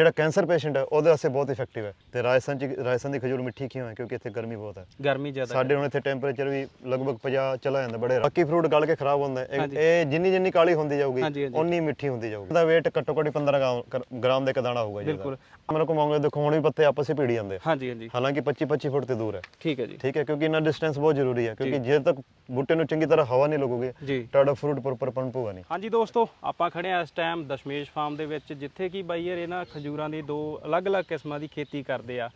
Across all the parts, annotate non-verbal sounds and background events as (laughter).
ਜਿਹੜਾ cancer patient ਹੈ ਉਹਦੇ ਵਾਸਤੇ ਬਹੁਤ ਇਫੈਕਟਿਵ ਹੈ। ਤੇ ਰਾਜਸਥਾਨ ਚ ਰਾਜਸਥਾਨ ਦੀ ਖਜੂਰ ਮਿੱਠੀ ਕਿਉਂ ਹੈ? ਕਿਉਂਕਿ ਇੱਥੇ ਗਰਮੀ ਬਹੁਤ ਹੈ। ਗਰਮੀ ਜ਼ਿਆਦਾ ਸਾਡੇ ਹੁਣ ਇੱਥੇ ਟੈਂਪਰੇਚਰ ਵੀ ਲਗਭਗ 50 ਚਲਾ ਜਾਂਦਾ ਬੜੇ ਬਾਕੀ ਫਰੂਟ ਗਲ ਕੇ ਖਰਾਬ ਹੁੰਦਾ ਹੈ। ਇਹ- ਜਿੰਨੀ ਜਿੰਨੀ ਕਾਲੀ ਹੁੰਦੀ ਜਾਊਗੀ। ਉਨੀ ਮਿੱਠੀ ਹੁੰਦੀ ਜਾਊਗੀ। ਇਹਦਾ weight ਘੱਟੋ ਘੱਟ 15 ਗ੍ਰਾਮ ਕਰ- ਗ੍ਰਾਮ ਦੇ ਇੱਕ ਦਾਣਾ ਹੋਊਗਾ ਜੀ ਬਿਲਕੁਲ। ਮੇਰੇ ਕੋ ਮੰਗੋ ਦੇਖੋ ਹੁਣ ਵੀ ਪੱਤੇ ਆਪਸ ਵਿੱਚ ਭਿੜੀ ਜਾਂਦੇ ਆ। ਹਾਂਜੀ ਹਾਂਜੀ। ਹਾਲਾਂਕਿ 25 25 ਫੁੱਟ ਤੇ ਦੂਰ ਹੈ। ਠੀਕ ਹੈ ਜੀ। ਠੀਕ ਹੈ ਕਿਉਂਕਿ ਇਹਨਾਂ ਡਿਸਟੈਂਸ ਬਹੁਤ ਜ਼ਰੂਰੀ ਹੈ। ਕਿਉਂਕਿ ਜੇ। ਤੱਕ ਬੂਟੇ ਨੂੰ ਚੰਗੀ ਤਰ੍ਹਾਂ ਹਵਾ ਨਹੀਂ ਲੱਗੂਗੀ ਜੀ। ਤੁਹਾਡਾ ਫਰੂਟ ਪ੍ਰੋਪਰ ਪਣਪੂਗਾ ਨਹੀਂ। ਹਾਂਜੀ ਦੋਸਤੋ ਆਪਾਂ ਖੜੇ ਆ ਇਸ ਟਾਈਮ ਦਸ਼ਮੇਸ਼ ਫਾਰਮ ਦੇ ਵਿੱਚ ਜਿੱਥੇ ਕਿ ਬਾਈ ਇਹ ਨਾ ਖਜੂਰਾਂ ਦੀ ਦੋ ਅਲੱਗ-ਅਲੱਗ ਕਿਸਮਾਂ ਦੀ ਖੇਤੀ ਕਰਦੇ ਆ।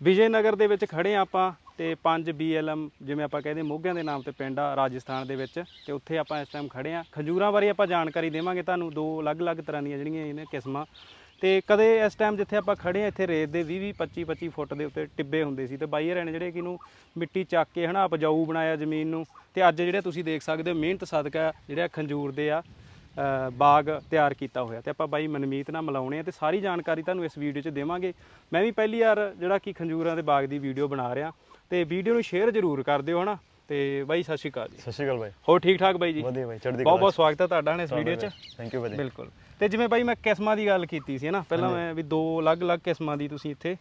ਵਿਜੇ ਨਗਰ ਦੇ ਵਿੱਚ ਖੜੇ ਆ ਆਪਾਂ ਤੇ 5 BLM ਜਿਵੇਂ ਆਪਾਂ ਕਹਿੰਦੇ ਮੋਗਿਆਂ ਦੇ ਨਾਮ ਤੇ ਪਿੰਡ ਆ ਰਾਜਸਥਾਨ ਦੇ ਵਿੱਚ, ਤੇ ਉੱਥੇ ਆਪਾਂ ਇਸ ਟਾਈਮ ਖੜੇ ਆ। ਖਜੂਰਾਂ ਬਾਰੇ ਆਪਾਂ ਜਾਣਕਾਰੀ ਦੇਵਾਂਗੇ ਤੁਹਾਨੂੰ, ਦੋ ਅਲੱਗ-ਅਲੱਗ ਤਰ੍ਹਾਂ ਦੀਆਂ ਜਿਹੜੀਆਂ ਇਹਨੇ ਕਿਸਮਾਂ। ਤੇ ਕਦੇ ਇਸ ਟਾਈਮ ਜਿੱਥੇ ਆਪਾਂ ਖੜੇ ਆ, ਇੱਥੇ ਰੇਤ ਦੇ 20 20 25 25 ਫੁੱਟ ਦੇ ਉੱਤੇ ਟਿੱਬੇ ਹੁੰਦੇ ਸੀ, ਤੇ ਬਾਈ ਹਰਾਂ ਨੇ ਜਿਹੜੇ ਕਿ ਨੂੰ ਮਿੱਟੀ ਚੱਕ ਕੇ ਹਨਾ, ਉਪਜਾਊ ਬਣਾਇਆ ਜ਼ਮੀਨ ਨੂੰ। ਤੇ ਅੱਜ ਜਿਹੜੇ ਤੁਸੀਂ ਦੇਖ ਸਕਦੇ ਹੋ, ਮਿਹਨਤ ਸਦਕਾ ਜਿਹੜਾ ਖੰਜੂਰ ਦੇ ਆ ਬਾਗ ਤਿਆਰ ਕੀਤਾ ਹੋਇਆ ਤੇ ਆਪਾਂ ਬਾਈ ਮਨਮੀਤ ਨਾਲ ਮਿਲਾਉਣੇ ਆ ਤੇ ਸਾਰੀ ਜਾਣਕਾਰੀ ਤੁਹਾਨੂੰ ਇਸ ਵੀਡੀਓ 'ਚ ਦੇਵਾਂਗੇ। ਮੈਂ ਵੀ ਪਹਿਲੀ ਵਾਰ ਜਿਹੜਾ ਕਿ ਖੰਜੂਰਾਂ ਦੇ ਬਾਗ ਦੀ ਵੀਡੀਓ ਬਣਾ ਰਿਹਾ ਤੇ ਵੀਡੀਓ ਨੂੰ ਸ਼ੇਅਰ ਜ਼ਰੂਰ ਕਰ ਦਿਓ ਹਨਾ? ਤੇ ਬਾਈ ਸਤਿ ਸ਼੍ਰੀ ਅਕਾਲ ਜੀ। ਸਤਿ ਸ਼੍ਰੀ ਅਕਾਲ ਬਾਈ। ਹੋਰ ਠੀਕ ਠਾਕ ਬਾਈ ਜੀ? ਵਧੀਆ ਬਾਈ ਚੜ੍ਹਦੀ ਬਹੁਤ ਬਹੁਤ ਸਵਾਗਤ ਹੈ ਤੁਹਾਡਾ ਇਸ ਵੀਡੀਓ 'ਚ। ਥੈਂਕ ਯੂ ਬਾਈ। ਬਿਲਕੁਲ। ਤੇ ਜਿਵੇਂ ਬਾਈ ਮੈਂ ਕਿਸਮਾਂ ਦੀ ਗੱਲ ਕੀਤੀ ਸੀ ਨਾ ਪਹਿਲਾਂ ਮੈਂ ਵੀ ਦੋ ਅਲੱਗ-ਅਲੱਗ ਕਿਸਮਾਂ ਦੀ ਤੁਸੀਂ ਇੱਥੇ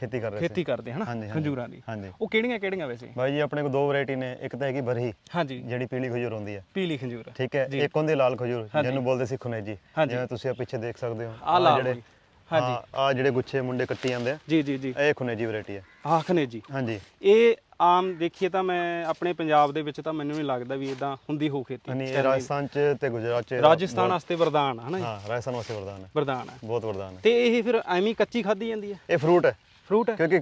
ਖੇਤੀ ਕਰ ਰਹੇ ਸੀ। ਖੇਤੀ ਕਰਦੇ ਹਨਾ? ਹਾਂਜੀ, ਹਾਂਜੀ। ਖੰਜੂਰਾਂ ਦੀ। ਹਾਂਜੀ। ਉਹ ਕਿਹੜੀਆਂ ਕਿਹੜੀਆਂ ਵੈਸੇ? ਬਾਈ ਜੀ ਆਪਣੇ ਕੋਲ ਦੋ ਵੈਰਾਈਟੀ ਨੇ। ਇੱਕ ਤਾਂ ਹੈਗੀ ਬਰਹੀ ਹਾਂਜੀ। ਜਿਹੜੀ ਪੀਲੀ ਖਜੂਰ ਹੁੰਦੀ ਹੈ। ਪੀਲੀ ਖੰਜੂਰ। ਠੀਕ ਹੈ ਇੱਕ ਹੁੰਦੀ ਲਾਲ ਖਜੂਰ ਹਾਂਜੀ। ਜਿਹਨੂੰ ਬੋਲਦੇ ਸੀ ਖੁਨੇਜੀ। ਹਾਂਜੀ। ਜਿਵੇਂ ਤੁਸੀਂ ਆ ਪਿੱਛੇ ਦੇਖ ਸਕਦੇ ਹੋ। ਆਹ ਲਾਲ ਜਿਹੜੇ ਹੋਈ। ਹਾਂਜੀ। ਆ ਜਿਹੜੇ ਗੁੱਛੇ ਮੁੰਡੇ ਕੱਟੀ ਜਾਂਦੇ ਆ। ਜੀ ਜੀ ਜੀ। ਇਹ ਖੁਨੇਜੀ ਵੈਰਾਈਟੀ ਹੈ। ਆਖਨੇ ਜੀ ਹਾਂਜੀ। ਇਹ ਆਮ ਦੇਖੀਏ ਤਾਂ ਮੈਂ ਆਪਣੇ ਪੰਜਾਬ ਦੇ ਵਿੱਚ ਤਾਂ ਮੈਨੂੰ ਨਹੀਂ ਲੱਗਦਾ ਵੀ ਇਦਾਂ ਹੁੰਦੀ ਹੋ ਖੇਤੀ। ਯਾਨੀ ਇਹ ਰਾਜਸਥਾਨ ਚ ਤੇ ਗੁਜਰਾਤ ਚ ਇਹਦਾ ਰਾਜਸਥਾਨ ਵਾਸਤੇ ਵਰਦਾਨ ਹੈ ਬਹੁਤ- ਹਾਂ ਰਾਜਸਥਾਨ ਵਾਸਤੇ ਵਰਦਾਨ ਹੈ। ਵਰਦਾਨ ਹੈ। ਬਹੁਤ ਵਰਦਾਨ ਹੈ। ਤੇ ਇਹ ਫਿਰ ਐਵੇਂ ਹੀ ਕੱਚੀ ਖਾਧੀ ਜਾਂਦੀ ਹੈ? ਇਹ ਫਰੂਟ ਹੈ। ਫਰੂਟ ਹੈ? ਕਿਉਂਕਿ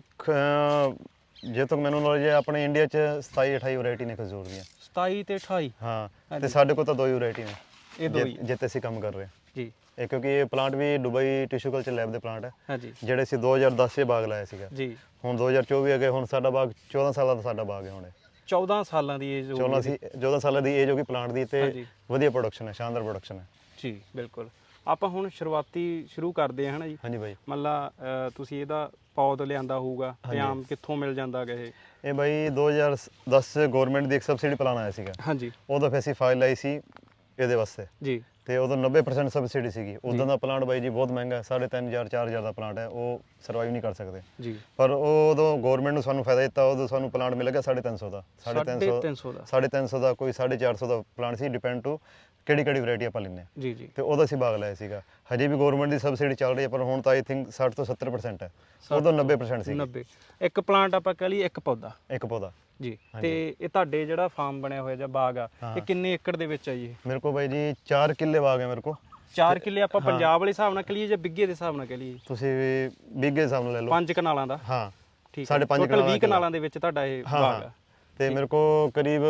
ਜੇ ਤੱਕ ਮੈਨੂੰ ਨੌਲੇਜ ਹੈ ਆਪਣੇ ਇੰਡੀਆ ਚ 27 28 ਵੈਰਾਈਟੀ ਨੇ ਖਜੂਰ ਦੀਆਂ। 27 ਤੇ 28 ਹਾਂ ਤੇ ਸਾਡੇ ਕੋਲ ਤਾਂ ਦੋ ਹੀ ਵੈਰਾਈਟੀ ਨੇ। ਇਹ ਦੋ ਹੀ ਜਿੱਤੇ ਅਸੀਂ ਕੰਮ ਕਰ ਰਹੇ ਹਾਂ। ਜੀ। ਇਹ ਕਿਉਂਕਿ ਇਹ ਪਲਾਂਟ ਵੀ ਦੁਬਈ ਟਿਸ਼ੂ ਕਲਚਰ ਲੈਬ ਦੇ ਪਲਾਂਟ ਹੈ। ਹਾਂਜੀ। ਜਿਹੜੇ ਅਸੀਂ 2010 ਚ ਬਾਗ ਲਾਇਆ ਸੀਗਾ। ਜੀ। ਹੁਣ 2024 ਅਗੇ ਹੁਣ ਸਾਡਾ ਬਾਗ 14 ਸਾਲਾਂ ਦਾ ਸਾਡਾ ਬਾਗ ਹੈ ਹੁਣ ਇਹ। 14 ਸਾਲਾਂ ਦੀ ਏਜ 14 ਸੀ 14 ਸਾਲਾਂ ਦੀ ਏਜ ਹੋ ਗਈ ਪਲਾਂਟ ਦੀ ਤੇ ਹਾਂਜੀ। ਵਧੀਆ ਪ੍ਰੋਡਕਸ਼ਨ ਹੈ ਸ਼ਾਨਦਾਰ ਪ੍ਰੋਡਕਸ਼ਨ ਹੈ। ਜੀ ਬਿਲਕੁਲ। ਆਪਾਂ ਹੁਣ ਸ਼ੁਰੂਆਤੀ ਸ਼ੁਰੂ ਕਰਦੇ ਹਾਂ ਹਨਾ ਜੀ? ਹਾਂਜੀ ਬਾਈ। ਮੰਨ ਲਾ ਅ, ਤੁਸੀਂ ਇਹਦਾ ਪੌਦ ਲਿਆਂਦਾ ਹੋਊਗਾ ਤੇ ਆਮ ਕਿੱਥੋਂ ਮਿਲ ਜਾਂਦਾ ਗਾ ਇਹ? ਇਹ ਬਾਈ 2010 ਗਵਰਨਮੈਂਟ ਦੀ ਇੱਕ ਸਬਸਿਡੀ ਪਲਾਨ ਆਇਆ ਸੀਗਾ। ਹਾਂਜੀ। ਉਦੋਂ ਫਿਰ ਅਸੀਂ ਫਾਈਲ ਲਾਈ ਸੀ ਇਹਦੇ ਵਾਸਤੇ। ਜੀ। ਤੇ ਉਦੋਂ 90% ਸਬਸਿਡੀ ਸੀਗੀ। ਉਦੋਂ ਦਾ ਪਲਾਂਟ ਬਾਈ ਜੀ ਬਹੁਤ ਮਹਿੰਗਾ ਹੈ 3500 4000 ਦਾ ਪਲਾਂਟ ਹੈ ਉਹ ਸਰਵਾਈਵ ਨਹੀਂ ਕਰ ਸਕਦੇ। ਜੀ। ਪਰ ਉਹ ਉਦੋਂ ਗਵਰਨਮੈਂਟ ਨੂੰ ਸਾਨੂੰ ਫਾਇਦਾ ਦਿੱਤਾ ਉਦੋਂ ਸਾਨੂੰ ਪਲਾਂਟ ਮਿਲ ਗਿਆ 350 ਦਾ। 350 350 ਦਾ। 350 ਦਾ ਕੋਈ 450 ਦਾ ਪਲਾਂਟ ਸੀ ਡਿਪੈਂਡ ਟੂ ਕਿਹੜੀ ਕਿਹੜੀ ਵੈਰਾਈਟੀ ਆਪਾਂ ਹਾਂ। ਜੀ ਜੀ। ਤੇ ਉਹਦਾ ਅਸੀਂ ਬਾਗ ਲਾਇਆ ਸੀਗਾ। ਹਜੇ ਵੀ ਗਵਰਨਮੈਂਟ ਦੀ ਸਬਸਿਡੀ ਚੱਲ ਰਹੀ ਹੈ ਪਰ ਹੁਣ ਤਾਂ ਆਈ ਥਿੰਕ 60 ਤੋਂ 70% ਹੈ। ਉਦੋਂ 90% ਸੀ 90 ਇੱਕ ਪਲਾਂਟ ਆਪਾਂ ਕਹ ਲਈ ਇੱਕ ਪੌਦਾ। ਇੱਕ ਪੌਦਾ। ਜੀ ਤੇ ਇਹ ਤੁਹਾਡੇ ਜਿਹੜਾ ਫਾਰਮ ਬਣਿਆ ਹੋਇਆ ਜਾਂ ਬਾਗ ਆ ਇਹ ਕਿੰਨੇ ਏਕੜ ਦੇ ਵਿੱਚ ਆ ਜੀ? ਮੇਰੇ ਕੋ ਬਾਈ ਜੀ 4 ਕਿੱਲੇ ਬਾਗ ਹੈ ਮੇਰੇ ਕੋ 4 ਕਿੱਲੇ ਆਪਾਂ ਪੰਜਾਬ ਵਾਲੇ ਹਿਸਾਬ ਨਾਲ ਕਹ ਲਈਏ ਜਾਂ ਬਿੱਗੇ ਦੇ ਹਿਸਾਬ ਨਾਲ ਕਹ ਲਈਏ? ਤੁਸੀਂ ਬਿੱਗੇ ਹਿਸਾਬ ਨਾਲ ਲੈ ਲਓ। ਪੰਜ ਕਨਾਲਾਂ ਦਾ? ਹਾਂ। ਠੀਕ ਸਾਢੇ ਪੰਜ ਟੋਟਲ 20 ਕਨਾਲਾਂ ਦੇ ਵਿੱਚ ਤੁਹਾਡਾ ਇਹ ਬਾਗ। ਆ। ਤੇ ਮੇਰੇ ਕੋ ਕਰੀਬ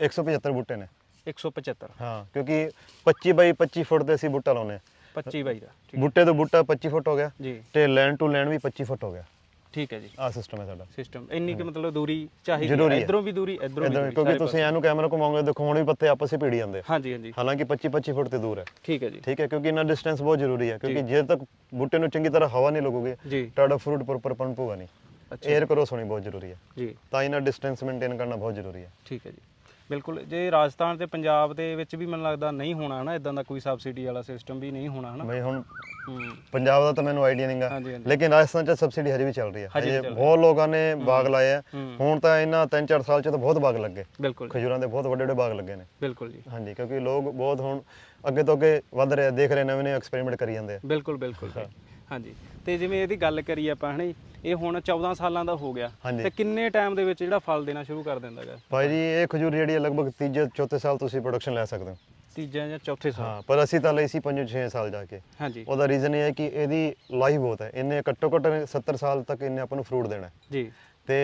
175 ਬੂਟੇ ਨੇ। 175 ਹਾਂ ਕਿਉਂਕਿ 25 ਬਾਈ 25 ਫੁੱਟ ਦੇ ਅਸੀਂ ਬੂਟਾ ਲਾਉਨੇ 25 ਬਾਈ ਦਾ ਠੀਕ ਬੂਟੇ ਤੋਂ ਬੂਟਾ 25 ਫੁੱਟ ਹੋ ਗਿਆ ਜੀ। ਤੇ ਲੈਂਡ ਟੂ ਲੈਂਡ ਵੀ 25 ਫੁੱਟ ਹੋ ਗਿਆ। ਠੀਕ ਹੈ ਜੀ। ਆਹ ਸਿਸਟਮ ਹੈ ਸਾਡਾ। ਸਿਸਟਮ ਇੰਨੀ ਕਿ ਮਤਲਬ ਦੂਰੀ ਚਾਹੀਦੀ ਹੈ। ਇਧਰੋਂ ਵੀ ਦੂਰੀ ਇਧਰੋਂ ਵੀ ਦੂਰੀ ਕਿਉਂਕਿ ਤੁਸੀਂ ਇਹਨੂੰ ਕੈਮਰਾ ਘੁਮਾਓਗੇ ਦੇਖੋ ਹੁਣ ਵੀ ਪੱਤੇ ਆਪਸ ਭਿੜੀ ਜਾਂਦੇ ਆ। ਹਾਂਜੀ ਹਾਂਜੀ। ਹਾਲਾਂਕਿ 25 25 ਫੁੱਟ ਤੇ ਦੂਰ ਹੈ। ਠੀਕ ਹੈ ਜੀ। ਠੀਕ ਹੈ ਕਿਉਂਕਿ ਇਹਨਾਂ ਡਿਸਟੈਂਸ ਬਹੁਤ ਜ਼ਰੂਰੀ ਹੈ ਕਿਉਂਕਿ ਜੇ। ਤੱਕ ਬੂਟੇ ਨੂੰ ਚੰਗੀ ਤਰ੍ਹਾਂ ਹਵਾ ਨਹੀਂ ਲੱਗੂਗੀ ਤੁਹਾਡਾ ਫਰੂਟ ਪ੍ਰੋਪਰ ਪਣਪੂਗਾ ਨਹੀਂ। ਅੱਛਾ। 에ਅਰ ਕਰੋਸ ਹੋਣੀ ਬਹੁਤ ਜ਼ਰੂਰੀ ਹੈ। ਜੀ। ਤਾਂ ਇਹਨਾਂ ਡਿਸਟੈਂਸ ਮੇਨਟੇਨ ਕਰਨਾ ਬਹੁਤ ਜ਼ਰੂਰੀ ਹੈ। ਠੀਕ ਹੈ ਜੀ। ਬਿਲਕੁਲ ਜੇ ਰਾਜਸਥਾਨ ਤੇ ਪੰਜਾਬ ਦੇ ਵਿੱਚ ਵੀ ਮੈਨੂੰ ਲੱਗਦਾ ਨਹੀਂ ਹੋਣਾ ਹਨਾ ਇਦਾਂ ਦਾ ਕੋਈ ਸਬਸਿਡੀ ਵਾਲਾ ਸਿਸਟਮ ਵੀ ਨਹੀਂ ਹੋਣਾ ਹਨਾ। ਬਈ ਹੁਣ ਹੂੰ। ਪੰਜਾਬ ਦਾ ਤਾਂ ਮੈਨੂੰ ਆਈਡੀਆ ਨਹੀਂਗਾ ਹਾਂਜੀ ਹਾਂਜੀ। ਲੇਕਿਨ ਰਾਜਸਥਾਨ ਚ ਸਬਸਿਡੀ ਹਜੇ ਵੀ ਚੱਲ ਰਹੀ ਹੈ ਹਜੇ ਵੀ ਬਹੁਤ ਲੋਕਾਂ ਨੇ ਬਾਗ ਲਾਏ ਆ। ਹੂੰ। ਹੁਣ ਤਾਂ ਇਹਨਾਂ 3-4 ਸਾਲ ਚ ਤਾਂ ਬਹੁਤ ਬਾਗ ਲੱਗੇ। ਬਿਲਕੁਲ। ਜੀ, ਖਜੂਰਾਂ ਦੇ ਬਹੁਤ ਵੱਡੇ ਵੱਡੇ ਬਾਗ ਲੱਗੇ ਨੇ। ਬਿਲਕੁਲ ਜੀ। ਹਾਂਜੀ ਕਿਉਂਕਿ ਲੋਕ ਬਹੁਤ ਹੁਣ ਅੱਗੇ ਤੋਂ ਅੱਗੇ ਵੱਧ ਰਹੇ ਆ, ਦੇਖ ਰਹੇ ਨਵੇਂ ਨਵੇਂ ਐਕਸਪੈਰੀਮੈਂਟ ਕਰੀ ਜਾਂਦੇ ਆ। ਬਿਲਕੁਲ ਬਿਲਕੁਲ ਜੀ। ਹਾਂਜੀ। ਤੇ ਜਿਵੇਂ ਇਹਦੀ ਗੱਲ ਕਰੀਏ ਆਪਾਂ ਹਨਾ ਜੀ, ਇਹ ਹੁਣ 14 ਸਾਲਾਂ ਦਾ ਹੋ ਗਿਆ ਹਾਂਜੀ। ਤੇ ਕਿੰਨੇ ਟਾਈਮ ਦੇ ਵਿੱਚ ਜਿਹੜਾ ਫਲ ਦੇਣਾ ਸ਼ੁਰੂ ਕਰ ਦਿੰਦਾ ਹੈਗਾ ਭਾਈ ਜੀ ਇਹ ਖਜੂਰ ਜਿਹੜੀ ਹੈ ਲਗਭਗ ਤੀਜੇ ਚੌਥੇ ਸਾਲ ਤੁਸੀਂ ਪ੍ਰੋਡਕਸ਼ਨ ਲੈ ਸਕਦੇ ਹੋ। ਤੀਜਾ ਜਾਂ ਚੌਥੇ ਸਾਲ? ਹਾਂ ਪਰ ਅਸੀਂ ਤਾਂ ਲਈ ਸੀ 5-6 ਸਾਲ ਜਾ ਕੇ। ਹਾਂਜੀ। ਉਹਦਾ ਰੀਜ਼ਨ ਇਹ ਹੈ ਕਿ ਇਹਦੀ ਲਾਈਫ ਬਹੁਤ ਹੈ। ਇਹਨੇ ਘੱਟੋ ਘੱਟ 70 ਸਾਲ ਤੱਕ ਇਹਨੇ ਆਪਾਂ ਨੂੰ ਫਰੂਟ ਦੇਣਾ ਹੈ। ਜੀ। ਤੇ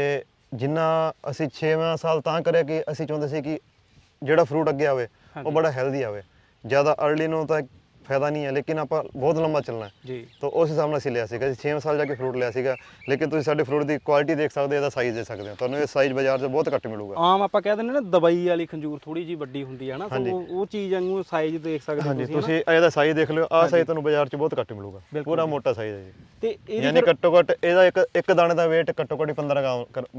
ਜਿੰਨਾ ਅਸੀਂ 6ਵਾਂ ਸਾਲ ਤਾਂ ਕਰਿਆ ਕਿ ਅਸੀਂ ਚਾਹੁੰਦੇ ਸੀ ਕਿ ਜਿਹੜਾ ਫਰੂਟ ਅੱਗੇ ਆਵੇ ਉਹ ਬੜਾ ਹੈਲਦੀ ਆਵੇ। ਜ਼ਿਆਦਾ अर्ਲੀ ਨੂੰ ਤਾਂ ਫਾਇਦਾ ਨਹੀਂ ਹੈ ਲੇਕਿਨ ਆਪਾਂ ਬਹੁਤ ਲੰਮਾ ਚੱਲਣਾ ਹੈ। ਜੀ। ਤਾਂ ਉਸ ਹਿਸਾਬ ਨਾਲ ਅਸੀਂ ਲਿਆ ਸੀਗਾ ਅਸੀਂ 6 ਸਾਲ ਜਾ ਕੇ ਫਰੂਟ ਲਿਆ ਸੀਗਾ ਲੇਕਿਨ ਤੁਸੀਂ ਸਾਡੇ ਫਰੂਟ ਦੀ ਕੁਆਲਿਟੀ ਦੇਖ ਸਕਦੇ ਹੋ ਇਹਦਾ ਸਾਈਜ਼ ਦੇ ਸਕਦੇ ਹੋ। ਤੁਹਾਨੂੰ ਇਹ ਸਾਈਜ਼ ਬਾਜ਼ਾਰ 'ਚ ਬਹੁਤ ਘੱਟ ਮਿਲੂਗਾ। ਆਮ ਆਪਾਂ ਕਹਿ ਦਿੰਦੇ ਨਾ ਦਵਾਈ ਵਾਲੀ ਖੰਜੂਰ ਥੋੜੀ ਜੀ ਵੱਡੀ ਹੁੰਦੀ ਹੈ ਨਾ ਤਾਂ ਉਹ ਚੀਜ਼ ਵਾਂਗੂ ਸਾਈਜ਼ ਦੇਖ ਸਕਦੇ ਹੋ ਹਾਂਜੀ ਤੁਸੀਂ ਤੁਸੀਂ ਇਹਦਾ ਸਾਈਜ਼ ਦੇਖ ਲਿਓ ਆਹ ਸਾਈਜ਼ ਤੁਹਾਨੂੰ ਬਾਜ਼ਾਰ 'ਚ ਬਹੁਤ ਘੱਟ ਮਿਲੂਗਾ। ਪੂਰਾ ਮੋਟਾ ਸਾਈਜ਼ ਹੈ ਜੀ। ਤੇ ਇਹਦੀ ਯਾਨੀ ਘੱਟੋ ਘੱਟ ਇਹਦਾ ਇੱਕ ਇੱਕ ਦਾਣੇ ਦਾ weight ਘੱਟੋ ਘੱਟ ਹੀ 15